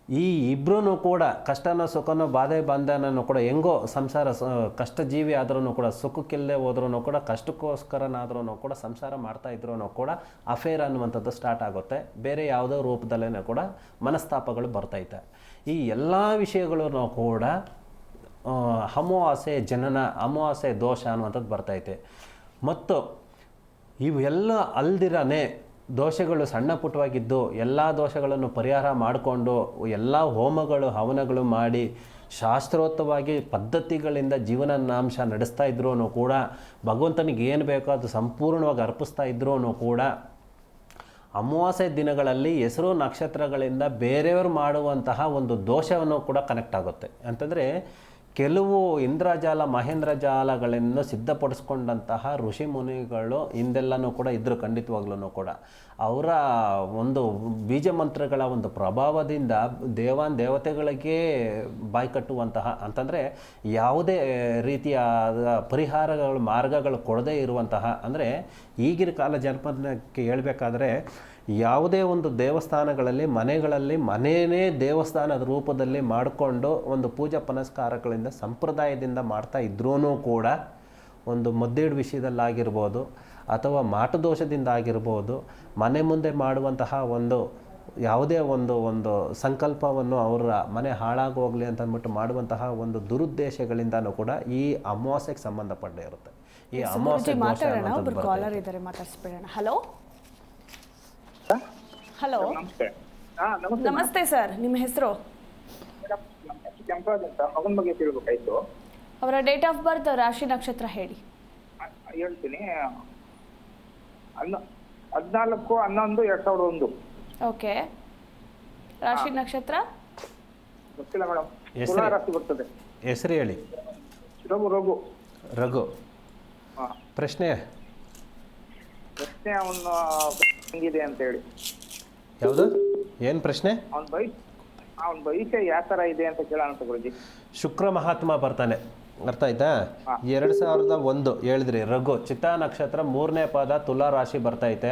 ಈ ಇಬ್ಬರೂ ಕೂಡ ಕಷ್ಟನೋ ಸುಖನೋ ಬಾಧೆ ಬಾಂಧನೂ ಕೂಡ ಹೆಂಗೋ ಸಂಸಾರ ಕಷ್ಟ ಜೀವಿ ಆದ್ರೂ ಕೂಡ ಸುಖಕ್ಕಿಲ್ಲದೆ ಹೋದ್ರೂ ಕೂಡ ಕಷ್ಟಕ್ಕೋಸ್ಕರನಾದ್ರೂ ಕೂಡ ಸಂಸಾರ ಮಾಡ್ತಾ ಇದ್ರೂ ಕೂಡ ಅಫೇರ್ ಅನ್ನುವಂಥದ್ದು ಸ್ಟಾರ್ಟ್ ಆಗುತ್ತೆ. ಬೇರೆ ಯಾವುದೋ ರೂಪದಲ್ಲೇ ಕೂಡ ಮನಸ್ತಾಪಗಳು ಬರ್ತೈತೆ ಈ ಎಲ್ಲ ವಿಷಯಗಳೂ ಕೂಡ ಅಮಾವಾಸೆ ಜನನ ಅಮಾವಾಸೆ ದೋಷ ಅನ್ನುವಂಥದ್ದು ಬರ್ತೈತೆ ಮತ್ತು ಇವೆಲ್ಲ ಅಲ್ದಿರನೇ ದೋಷಗಳು ಸಣ್ಣ ಪುಟ್ಟವಾಗಿದ್ದು ಎಲ್ಲ ದೋಷಗಳನ್ನು ಪರಿಹಾರ ಮಾಡಿಕೊಂಡು ಎಲ್ಲ ಹೋಮಗಳು, ಹವನಗಳು ಮಾಡಿ ಶಾಸ್ತ್ರೋತ್ತವಾಗಿ ಪದ್ಧತಿಗಳಿಂದ ಜೀವನಾಂಶ ನಡೆಸ್ತಾ ಇದ್ರೂ ಕೂಡ ಭಗವಂತನಿಗೆ ಏನು ಬೇಕೋ ಅದು ಸಂಪೂರ್ಣವಾಗಿ ಅರ್ಪಿಸ್ತಾ ಇದ್ರೂ ಕೂಡ ಅಮಾವಾಸ್ಯೆ ದಿನಗಳಲ್ಲಿ ಹೆಸರು ನಕ್ಷತ್ರಗಳಿಂದ ಬೇರೆಯವರು ಮಾಡುವಂತಹ ಒಂದು ದೋಷವನ್ನು ಕೂಡ ಕನೆಕ್ಟ್ ಆಗುತ್ತೆ. ಅಂತಂದರೆ ಕೆಲವು ಇಂದ್ರಜಾಲ ಮಹೇಂದ್ರ ಜಾಲಗಳನ್ನು ಸಿದ್ಧಪಡಿಸ್ಕೊಂಡಂತಹ ಋಷಿ ಮುನಿಗಳು ಹಿಂದೆಲ್ಲನೂ ಕೂಡ ಇದ್ದರು ಖಂಡಿತವಾಗ್ಲೂ ಕೂಡ. ಅವರ ಒಂದು ಬೀಜ ಮಂತ್ರಗಳ ಒಂದು ಪ್ರಭಾವದಿಂದ ದೇವಾನ್ ದೇವತೆಗಳಿಗೆ ಬಾಯಿ ಕಟ್ಟುವಂತಹ ಅಂತಂದರೆ ಯಾವುದೇ ರೀತಿಯಾದ ಪರಿಹಾರಗಳು, ಮಾರ್ಗಗಳು ಕೊಡದೇ ಇರುವಂತಹ, ಅಂದರೆ ಈಗಿನ ಕಾಲ ಜನಪದಕ್ಕೆ ಹೇಳಬೇಕಾದ್ರೆ ಯಾವುದೇ ಒಂದು ದೇವಸ್ಥಾನಗಳಲ್ಲಿ ಮನೆಗಳಲ್ಲಿ ಮನೆಯೇ ದೇವಸ್ಥಾನದ ರೂಪದಲ್ಲಿ ಮಾಡಿಕೊಂಡು ಒಂದು ಪೂಜಾ ಪುನಸ್ಕಾರಗಳಿಂದ ಸಂಪ್ರದಾಯದಿಂದ ಮಾಡ್ತಾ ಇದ್ರೂ ಕೂಡ ಒಂದು ಮದ್ದೇಡು ವಿಷಯದಲ್ಲಾಗಿರ್ಬೋದು ಅಥವಾ ಮಾಟದೋಷದಿಂದ ಆಗಿರ್ಬೋದು ಮನೆ ಮುಂದೆ ಮಾಡುವಂತಹ ಒಂದು ಯಾವುದೇ ಒಂದು ಒಂದು ಸಂಕಲ್ಪವನ್ನು ಅವರ ಮನೆ ಹಾಳಾಗೋಗಲಿ ಅಂತ ಅಂದ್ಬಿಟ್ಟು ಮಾಡುವಂತಹ ಒಂದು ದುರುದ್ದೇಶಗಳಿಂದನೂ ಕೂಡ ಈ ಅಮಾವಾಸ್ಯೆಗೆ ಸಂಬಂಧಪಟ್ಟಿರುತ್ತೆ ಈ ಅಮಾವಾಸ್ಯೆ ಮಾತಾಡೋಣ ಹಲೋ? ಹಲೋ. ನಮಸ್ತೆ. ಹಾ ನಮಸ್ತೆ. ನಮಸ್ತೆ ಸರ್ ನಿಮ್ಮ ಹೆಸರು? ಕೆಂಪರಾಜ್ ಅಂತ ಮಗನ ಬಗ್ಗೆ ತಿಳ್ಬೇಕಾಯ್ತು. ಅವರ ಡೇಟ್ ಆಫ್ ಬರ್ತ್ ರಾಶಿ ನಕ್ಷತ್ರ ಹೇಳಿ. ಹೇಳ್ತೀನಿ. ಹದಿನಾಲ್ಕು ಹನ್ನೊಂದು ಎರಡ್ ಸಾವಿರದ ಒಂದು. ಓಕೆ. ರಾಶಿ ನಕ್ಷತ್ರ? ಗೊತ್ತಿಲ್ಲ ಮೇಡಮ್. ಹೆಸ್ರು? ತುಲಾ ರಾಶಿ ಬರ್ತದೆ. ಹೆಸರು ಹೇಳಿ. ರಘು ರಘು. ರಘು. ಹಾ. ಪ್ರಶ್ನೆ. ಪ್ರಶ್ನೆ ಅವನು ಹೆಂಗಿದೆ ಅಂತ ಹೇಳಿ. ಯಾವುದು? ಏನು ಪ್ರಶ್ನೆ? ಅವನ ಭವಿಷ್ಯ ಅವ್ನ ಭವಿಷ್ಯ ಯಾವ ತರ ಇದೆ ಅಂತ ಕೇಳೋಣ ಅಂತ ಗುರುಜಿ ಶುಕ್ರ ಮಹಾತ್ಮ ಬರ್ತಾನೆ. ಅರ್ಥ ಆಯ್ತಾ? ಎರಡು ಸಾವಿರದ ಒಂದು ಹೇಳಿದ್ರಿ ರಘು ಚಿತ್ತಾ ನಕ್ಷತ್ರ ಮೂರನೇ ಪದ ತುಲಾ ರಾಶಿ ಬರ್ತೈತೆ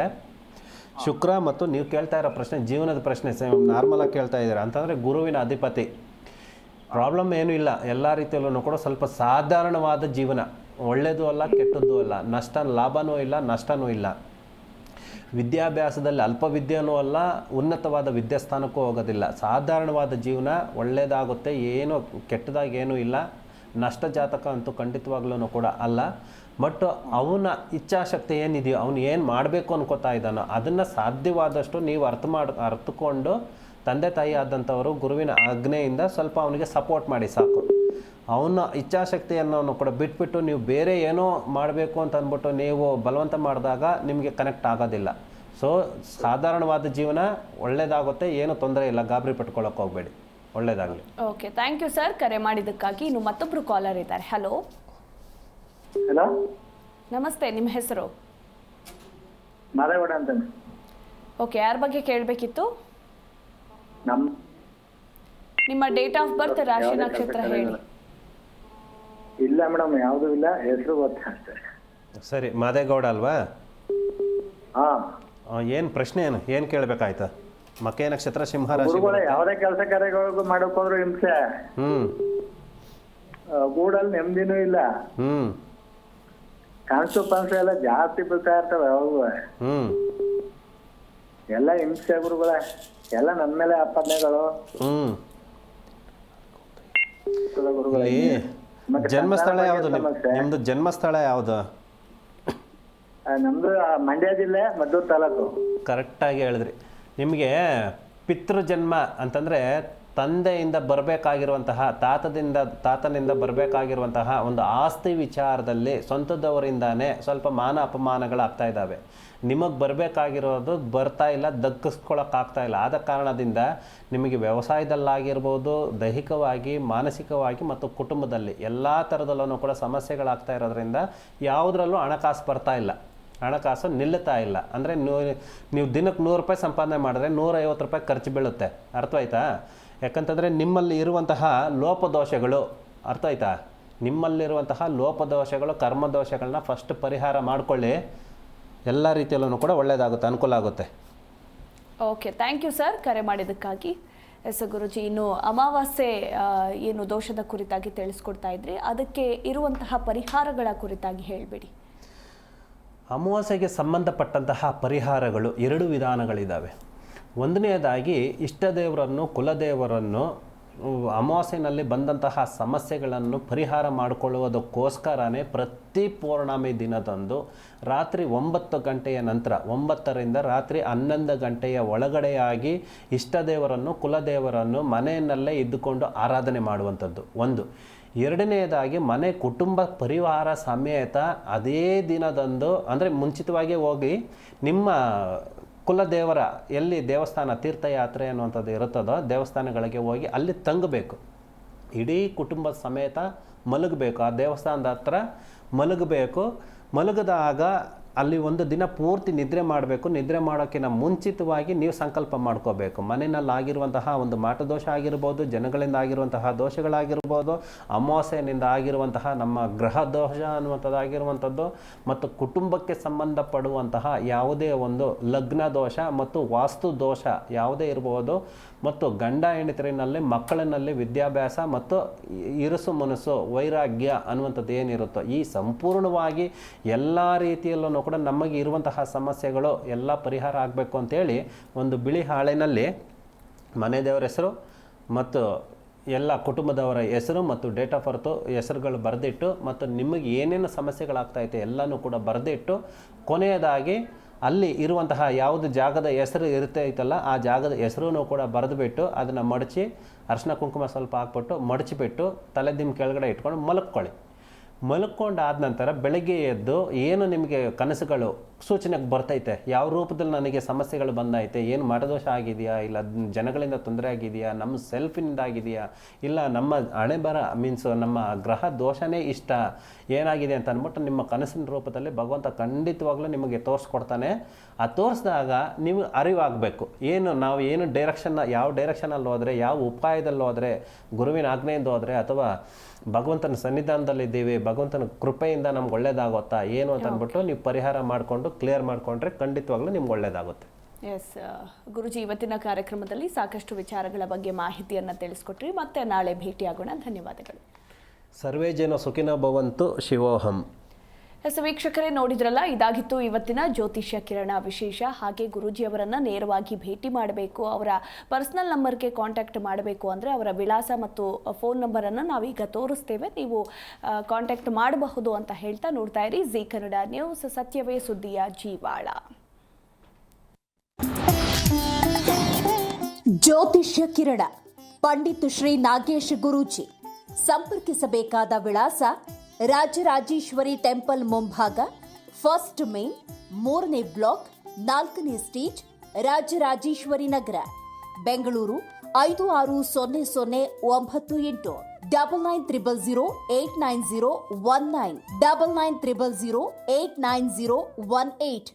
ಶುಕ್ರ ಮತ್ತು ನೀವು ಕೇಳ್ತಾ ಇರೋ ಪ್ರಶ್ನೆ ಜೀವನದ ಪ್ರಶ್ನೆ ನಾರ್ಮಲಾಗಿ ಕೇಳ್ತಾ ಇದ್ದೀರಾ? ಅಂತಂದರೆ ಗುರುವಿನ ಅಧಿಪತಿ. ಪ್ರಾಬ್ಲಮ್ ಏನೂ ಇಲ್ಲ. ಎಲ್ಲ ರೀತಿಯಲ್ಲೂ ಕೂಡ ಸ್ವಲ್ಪ ಸಾಧಾರಣವಾದ ಜೀವನ. ಒಳ್ಳೆಯದು ಅಲ್ಲ ಕೆಟ್ಟದ್ದು ಅಲ್ಲ. ನಷ್ಟ ಲಾಭನೂ ಇಲ್ಲ ನಷ್ಟನೂ ಇಲ್ಲ. ವಿದ್ಯಾಭ್ಯಾಸದಲ್ಲಿ ಅಲ್ಪ ವಿದ್ಯೆನೂ ಅಲ್ಲ, ಉನ್ನತವಾದ ವಿದ್ಯಾಸ್ಥಾನಕ್ಕೂ ಹೋಗೋದಿಲ್ಲ. ಸಾಧಾರಣವಾದ ಜೀವನ ಒಳ್ಳೆಯದಾಗುತ್ತೆ, ಏನೂ ಕೆಟ್ಟದಾಗಿ ಏನೂ ಇಲ್ಲ. ನಷ್ಟ ಜಾತಕ ಅಂತೂ ಖಂಡಿತವಾಗ್ಲೂ ಕೂಡ ಅಲ್ಲ. ಬಟ್ ಅವನ ಇಚ್ಛಾಶಕ್ತಿ ಏನಿದೆಯೋ, ಅವನು ಏನು ಮಾಡಬೇಕು ಅನ್ಕೋತಾ ಇದ್ದಾನೋ, ಅದನ್ನು ಸಾಧ್ಯವಾದಷ್ಟು ನೀವು ಅರ್ಥ ಮಾಡಿ ಅರ್ಥಕೊಂಡು ತಂದೆ ತಾಯಿ ಆದಂಥವರು ಗುರುವಿನ ಆಜ್ಞೆಯಿಂದ ಸ್ವಲ್ಪ ಅವನಿಗೆ ಸಪೋರ್ಟ್ ಮಾಡಿ ಸಾಕು. ಅವನ ಇಚ್ಛಾಶಕ್ತಿಯನ್ನು ಕೂಡ ಬಿಟ್ಬಿಟ್ಟು ನೀವು ಬೇರೆ ಏನೋ ಮಾಡಬೇಕು ಅಂತ ಅಂದ್ಬಿಟ್ಟು ನೀವು ಬಲವಂತ ಮಾಡಿದಾಗ ನಿಮಗೆ ಕನೆಕ್ಟ್ ಆಗೋದಿಲ್ಲ. ಸೊ ಸಾಧಾರಣವಾದ ಜೀವನ ಒಳ್ಳೇದಾಗುತ್ತೆ ಏನು ತೊಂದರೆ ಇಲ್ಲ ಗಾಬರಿ ಪಟ್ಕೊಳ್ಳೋಕೆ ಹೋಗಬೇಡಿ. ಒಳ್ಳೇದಾಗಲಿ. ಓಕೆ ಥ್ಯಾಂಕ್ ಯು ಸರ್ ಕರೆ ಮಾಡಿದ್ದಕ್ಕಾಗಿ ಇನ್ನು ಮತ್ತೊಬ್ಬರು ಕಾಲರ್ ಇದ್ದಾರೆ. ಹಲೋ ಹಲೋ ನಮಸ್ತೆ ನಿಮ್ಮ ಹೆಸರು? ಮಾದೇಗೌಡ ಅಂತ ಓಕೆ ಯಾರ ಬಗ್ಗೆ ಕೇಳಬೇಕಿತ್ತು? ನಮ್ ನಿಮ್ಮ ಡೇಟ್ ಆಫ್ ಬರ್ತ್ ರಾಶಿ ನಕ್ಷತ್ರ ಹೇಳಿ. ಇಲ್ಲ. ಮೇಡಮ್ ಯಾವ್ದು ಇಲ್ಲ. ಹೆಸರು ಗೊತ್ತ ಅಷ್ಟೇ. ಸರಿ ಮಾದೇಗೌಡ ಅಲ್ವಾ? ಹಾ. ಏನು ಪ್ರಶ್ನೆ ಏನು? ಏನು ಕೇಳಬೇಕಾಯ್ತು? ಮಕ್ಕೆ ನಕ್ಷತ್ರ ಸಿಂಹರಾಶಿ ಗುರುಗಳೇ ಯಾವುದೇ ಕೆಲಸ ಕಾರ್ಯಗಳಿಗೂ ಮಾಡಕ್ಕೋದ್ರು ಹಿಂಸೆ. ಹ್ಮ್. ಗೂಡಲ್ಲಿ ನೆಮ್ಮದಿನೂ ಇಲ್ಲ. ಹ್ಮ್. ಕನಸು ಪಾನ್ಸು ಎಲ್ಲ ಜಾಸ್ತಿ ಬೀಳ್ತಾ ಇರ್ತವೆ ಅವು. ಹ್ಮ್. ಎಲ್ಲ ಹಿಂಸೆ ಗುರುಗಳೇ. ಎಲ್ಲ ನನ್ನ ಮೇಲೆ ಅಪ್ಪನೆಗಳು ಹ್ಮ್. ಗುರುಗಳೇ ಇಲ್ಲಿ ಜನ್ಮಸ್ಥಳ ಯಾವುದು ನಿಮ್ ನಿಮ್ದು ಜನ್ಮಸ್ಥಳ ಯಾವುದು? ನಮ್ದು ಮಂಡ್ಯ ಜಿಲ್ಲೆ ಮದ್ದೂರು ತಾಲೂಕು. ಕರೆಕ್ಟಾಗಿ ಹೇಳಿದ್ರಿ. ನಿಮಗೆ ಪಿತೃಜನ್ಮ ಅಂತಂದರೆ ತಂದೆಯಿಂದ ಬರಬೇಕಾಗಿರುವಂತಹ, ತಾತದಿಂದ, ತಾತನಿಂದ ಬರಬೇಕಾಗಿರುವಂತಹ ಒಂದು ಆಸ್ತಿ ವಿಚಾರದಲ್ಲಿ ಸ್ವಂತದವರಿಂದಾನೇ ಸ್ವಲ್ಪ ಮಾನ ಅಪಮಾನಗಳಾಗ್ತಾ ಇದ್ದಾವೆ. ನಿಮಗೆ ಬರಬೇಕಾಗಿರೋದು ಬರ್ತಾ ಇಲ್ಲ ದಕ್ಕಿಸ್ಕೊಳಕ್ಕಾಗ್ತಾ ಇಲ್ಲ. ಆದ ಕಾರಣದಿಂದ ನಿಮಗೆ ವ್ಯವಸಾಯದಲ್ಲಾಗಿರ್ಬೋದು, ದೈಹಿಕವಾಗಿ, ಮಾನಸಿಕವಾಗಿ ಮತ್ತು ಕುಟುಂಬದಲ್ಲಿ ಎಲ್ಲ ಥರದಲ್ಲೂ ಕೂಡ ಸಮಸ್ಯೆಗಳಾಗ್ತಾ ಇರೋದ್ರಿಂದ ಯಾವುದರಲ್ಲೂ ಹಣಕಾಸು ಬರ್ತಾ ಇಲ್ಲ. ಹಣಕಾಸು ನಿಲ್ಲುತ್ತಾ ಇಲ್ಲ. ಅಂದರೆ ನೀವು ದಿನಕ್ಕೆ ನೂರು ರೂಪಾಯಿ ಸಂಪಾದನೆ ಮಾಡಿದ್ರೆ ನೂರೈವತ್ತು ರೂಪಾಯಿ ಖರ್ಚು ಬೀಳುತ್ತೆ. ಅರ್ಥ ಆಯ್ತಾ ಯಾಕಂತಂದರೆ ನಿಮ್ಮಲ್ಲಿ ಇರುವಂತಹ ಲೋಪದೋಷಗಳು ಅರ್ಥ ಆಯ್ತಾ? ನಿಮ್ಮಲ್ಲಿರುವಂತಹ ಲೋಪದೋಷಗಳು ಕರ್ಮದೋಷಗಳನ್ನ ಫಸ್ಟ್ ಪರಿಹಾರ ಮಾಡಿಕೊಳ್ಳಿ. ಎಲ್ಲ ರೀತಿಯಲ್ಲೂ ಕೂಡ ಒಳ್ಳೆಯದಾಗುತ್ತೆ ಅನುಕೂಲ ಆಗುತ್ತೆ. ಓಕೆ ಥ್ಯಾಂಕ್ ಯು ಸರ್ ಕರೆ ಮಾಡಿದ್ದಕ್ಕಾಗಿ. ಎಸ್ ಗುರುಜಿ ಇನ್ನು ಅಮಾವಾಸ್ಯೆ ಏನು ದೋಷದ ಕುರಿತಾಗಿ ತಿಳಿಸ್ಕೊಡ್ತಾ ಇದ್ರಿ. ಅದಕ್ಕೆ ಇರುವಂತಹ ಪರಿಹಾರಗಳ ಕುರಿತಾಗಿ ಹೇಳಿಬಿಡಿ. ಅಮಾವಾಸ್ಯೆಗೆ ಸಂಬಂಧಪಟ್ಟಂತಹ ಪರಿಹಾರಗಳು ಎರಡು ವಿಧಾನಗಳಿದ್ದಾವೆ ಒಂದನೆಯದಾಗಿ ಇಷ್ಟದೇವರನ್ನು, ಕುಲದೇವರನ್ನು ಅಮಾವಾಸ್ಯೆಯಲ್ಲಿ ಬಂದಂತಹ ಸಮಸ್ಯೆಗಳನ್ನು ಪರಿಹಾರ ಮಾಡಿಕೊಳ್ಳುವುದಕ್ಕೋಸ್ಕರನೇ ಪ್ರತಿ ಪೌರ್ಣಮಿ ದಿನದಂದು ರಾತ್ರಿ ಒಂಬತ್ತು ಗಂಟೆಯ ನಂತರ, ಒಂಬತ್ತರಿಂದ ರಾತ್ರಿ ಹನ್ನೊಂದು ಗಂಟೆಯ ಒಳಗಡೆಯಾಗಿ ಇಷ್ಟದೇವರನ್ನು, ಕುಲದೇವರನ್ನು ಮನೆಯಲ್ಲೇ ಇದ್ದುಕೊಂಡು ಆರಾಧನೆ ಮಾಡುವಂಥದ್ದು. ಒಂದು. ಎರಡನೆಯದಾಗಿ ಮನೆ ಕುಟುಂಬ ಪರಿವಾರ ಸಮೇತ ಅದೇ ದಿನದಂದು, ಅಂದರೆ ಮುಂಚಿತವಾಗಿ ಹೋಗಿ ನಿಮ್ಮ ಕುಲದೇವರ ಎಲ್ಲಿ ದೇವಸ್ಥಾನ ತೀರ್ಥಯಾತ್ರೆ ಅನ್ನುವಂಥದ್ದು ಇರುತ್ತದೋ ದೇವಸ್ಥಾನಗಳಿಗೆ ಹೋಗಿ ಅಲ್ಲಿ ತಂಗಬೇಕು. ಇಡೀ ಕುಟುಂಬ ಸಮೇತ ಮಲಗಬೇಕು. ಆ ದೇವಸ್ಥಾನದ ಹತ್ರ ಮಲಗಬೇಕು. ಮಲಗಿದಾಗ ಅಲ್ಲಿ ಒಂದು ದಿನ ಪೂರ್ತಿ ನಿದ್ರೆ ಮಾಡಬೇಕು. ನಿದ್ರೆ ಮಾಡೋಕ್ಕಿಂತ ಮುಂಚಿತವಾಗಿ ನೀವು ಸಂಕಲ್ಪ ಮಾಡ್ಕೋಬೇಕು. ಮನೆಯಲ್ಲಿ ಆಗಿರುವಂತಹ ಒಂದು ಮಾಟದೋಷ ಆಗಿರ್ಬೋದು, ಜನಗಳಿಂದ ಆಗಿರುವಂತಹ ದೋಷಗಳಾಗಿರ್ಬೋದು, ಅಮಾವಾಸ್ಯನಿಂದ ಆಗಿರುವಂತಹ ನಮ್ಮ ಗ್ರಹ ದೋಷ ಅನ್ನುವಂಥದ್ದಾಗಿರುವಂಥದ್ದು, ಮತ್ತು ಕುಟುಂಬಕ್ಕೆ ಸಂಬಂಧಪಡುವಂತಹ ಯಾವುದೇ ಒಂದು ಲಗ್ನ ದೋಷ ಮತ್ತು ವಾಸ್ತು ದೋಷ ಯಾವುದೇ ಇರ್ಬೋದು, ಮತ್ತು ಗಂಡ ಹೆಂಡತಿರಿನಲ್ಲಿ ಮಕ್ಕಳಿನಲ್ಲಿ ವಿದ್ಯಾಭ್ಯಾಸ ಮತ್ತು ಇರುಸು ಮನಸ್ಸು, ವೈರಾಗ್ಯ ಅನ್ನುವಂಥದ್ದು ಏನಿರುತ್ತೋ, ಈ ಸಂಪೂರ್ಣವಾಗಿ ಎಲ್ಲ ರೀತಿಯಲ್ಲೂ ಕೂಡ ನಮಗೆ ಇರುವಂತಹ ಸಮಸ್ಯೆಗಳು ಎಲ್ಲ ಪರಿಹಾರ ಆಗಬೇಕು ಅಂತೇಳಿ ಒಂದು ಬಿಳಿ ಹಾಳೆನಲ್ಲಿ ಮನೆ ದೇವರ ಹೆಸರು ಮತ್ತು ಎಲ್ಲ ಕುಟುಂಬದವರ ಹೆಸರು ಮತ್ತು ಡೇಟ್ ಆಫ್ ಬರ್ತು ಹೆಸರುಗಳು ಬರೆದಿಟ್ಟು ಮತ್ತು ನಿಮಗೆ ಏನೇನು ಸಮಸ್ಯೆಗಳಾಗ್ತೈತೆ ಎಲ್ಲನೂ ಕೂಡ ಬರೆದಿಟ್ಟು ಕೊನೆಯದಾಗಿ ಅಲ್ಲಿ ಇರುವಂತಹ ಯಾವುದು ಜಾಗದ ಹೆಸರು ಐತಲ್ಲ ಆ ಜಾಗದ ಹೆಸರು ಕೂಡ ಬರೆದುಬಿಟ್ಟು ಅದನ್ನು ಮಡಚಿ ಅರ್ಶಿನ ಕುಂಕುಮ ಸ್ವಲ್ಪ ಹಾಕ್ಬಿಟ್ಟು ಮಡಚಿಬಿಟ್ಟು ತಲೆ ದಿಮ್ ಕೆಳಗಡೆ ಇಟ್ಕೊಂಡು ಮಲಕ್ಕೊಳ್ಳಿ ಮಲ್ಕೊಂಡಾದ ನಂತರ ಬೆಳಗ್ಗೆ ಎದ್ದು ಏನು ನಿಮಗೆ ಕನಸುಗಳು? ಸೂಚನೆಗೆ ಬರ್ತೈತೆ. ಯಾವ ರೂಪದಲ್ಲಿ ನನಗೆ ಸಮಸ್ಯೆಗಳು ಬಂದೈತೆ ಏನು ಮಠದೋಷ ಆಗಿದೆಯಾ ಇಲ್ಲ ಜನಗಳಿಂದ ತೊಂದರೆ ಆಗಿದೆಯಾ ನಮ್ಮ ಸೆಲ್ಫಿನಿಂದ ಆಗಿದೆಯಾ ಇಲ್ಲ ನಮ್ಮ ಹಣೆ ಬರ ಮೀನ್ಸ್ ನಮ್ಮ ಗ್ರಹ ದೋಷನೇ ಇಷ್ಟ ಏನಾಗಿದೆ ಅಂತ ಅಂದ್ಬಿಟ್ಟು ನಿಮ್ಮ ಕನಸಿನ ರೂಪದಲ್ಲಿ ಭಗವಂತ ಖಂಡಿತವಾಗ್ಲೂ ನಿಮಗೆ ತೋರಿಸ್ಕೊಡ್ತಾನೆ. ಆ ತೋರಿಸಿದಾಗ ನೀವು ಅರಿವಾಗಬೇಕು. ಏನು ನಾವು ಏನು ಡೈರೆಕ್ಷನ್ನ ಯಾವ ಡೈರೆಕ್ಷನಲ್ಲಿ ಹೋದರೆ ಯಾವ ಉಪಾಯದಲ್ಲಿ ಹೋದರೆ ಗುರುವಿನ ಆಜ್ಞೆಯಿಂದ ಹೋದರೆ ಅಥವಾ ಭಗವಂತನ ಸನ್ನಿಧಾನದಲ್ಲಿದ್ದೀವಿ ಭಗವಂತನ ಕೃಪೆಯಿಂದ ನಮ್ಗೆ ಒಳ್ಳೇದಾಗುತ್ತಾ ಏನು ಅಂತ ಅಂದ್ಬಿಟ್ಟು ನೀವು ಪರಿಹಾರ ಮಾಡಿಕೊಂಡು ಕ್ಲಿಯರ್ ಮಾಡಿಕೊಂಡ್ರೆ ಖಂಡಿತವಾಗ್ಲೂ ನಿಮ್ಗೆ ಒಳ್ಳೇದಾಗುತ್ತೆ. ಎಸ್ ಗುರುಜಿ ಇವತ್ತಿನ ಕಾರ್ಯಕ್ರಮದಲ್ಲಿ ಸಾಕಷ್ಟು ವಿಚಾರಗಳ ಬಗ್ಗೆ ಮಾಹಿತಿಯನ್ನು ತಿಳಿಸ್ಕೊಟ್ರಿ. ಮತ್ತೆ ನಾಳೆ ಭೇಟಿಯಾಗೋಣ. ಧನ್ಯವಾದಗಳು. ಸರ್ವೇ ಜನ ಸುಖಿನ ಭವಂತು ಶಿವೋಹಂ. ಎಸ್ ವೀಕ್ಷಕರೇ ನೋಡಿದ್ರಲ್ಲ, ಇದಾಗಿತ್ತು ಇವತ್ತಿನ ಜ್ಯೋತಿಷ್ಯ ಕಿರಣ ವಿಶೇಷ. ಹಾಗೆ ಗುರೂಜಿಯವರನ್ನು ನೇರವಾಗಿ ಭೇಟಿ ಮಾಡಬೇಕು, ಅವರ ಪರ್ಸನಲ್ ನಂಬರ್ಗೆ ಕಾಂಟ್ಯಾಕ್ಟ್ ಮಾಡಬೇಕು ಅಂದರೆ ಅವರ ವಿಳಾಸ ಮತ್ತು ಫೋನ್ ನಂಬರನ್ನು ನಾವೀಗ ತೋರಿಸ್ತೇವೆ. ನೀವು ಕಾಂಟ್ಯಾಕ್ಟ್ ಮಾಡಬಹುದು ಅಂತ ಹೇಳ್ತಾ ನೋಡ್ತಾ ಇರಿ. ಜಿ ಕನ್ನಡ ನ್ಯೂಸ್, ಸತ್ಯವೇ ಸುದ್ದಿಯ ಜೀವಾಳ. ಜ್ಯೋತಿಷ್ಯ ಕಿರಣ, ಪಂಡಿತ್ ಶ್ರೀ ನಾಗೇಶ್ ಗುರೂಜಿ. ಸಂಪರ್ಕಿಸಬೇಕಾದ ವಿಳಾಸ ರಾಜರಾಜೇಶ್ವರಿ ಟೆಂಪಲ್ ಮುಂಭಾಗ ಫಸ್ಟ್ ಮೇನ್ ಮೂರನೇ ಬ್ಲಾಕ್ ನಾಲ್ಕನೇ ಸ್ಟೇಜ್ ರಾಜರಾಜೇಶ್ವರಿ ನಗರ. ಬೆಂಗಳೂರು ಐದು ಆರು ಸೊನ್ನೆ ಸೊನ್ನೆ ಒಂಬತ್ತು ಎಂಟು double nine triple zero eight nine zero one nine double nine triple zero eight nine zero one eight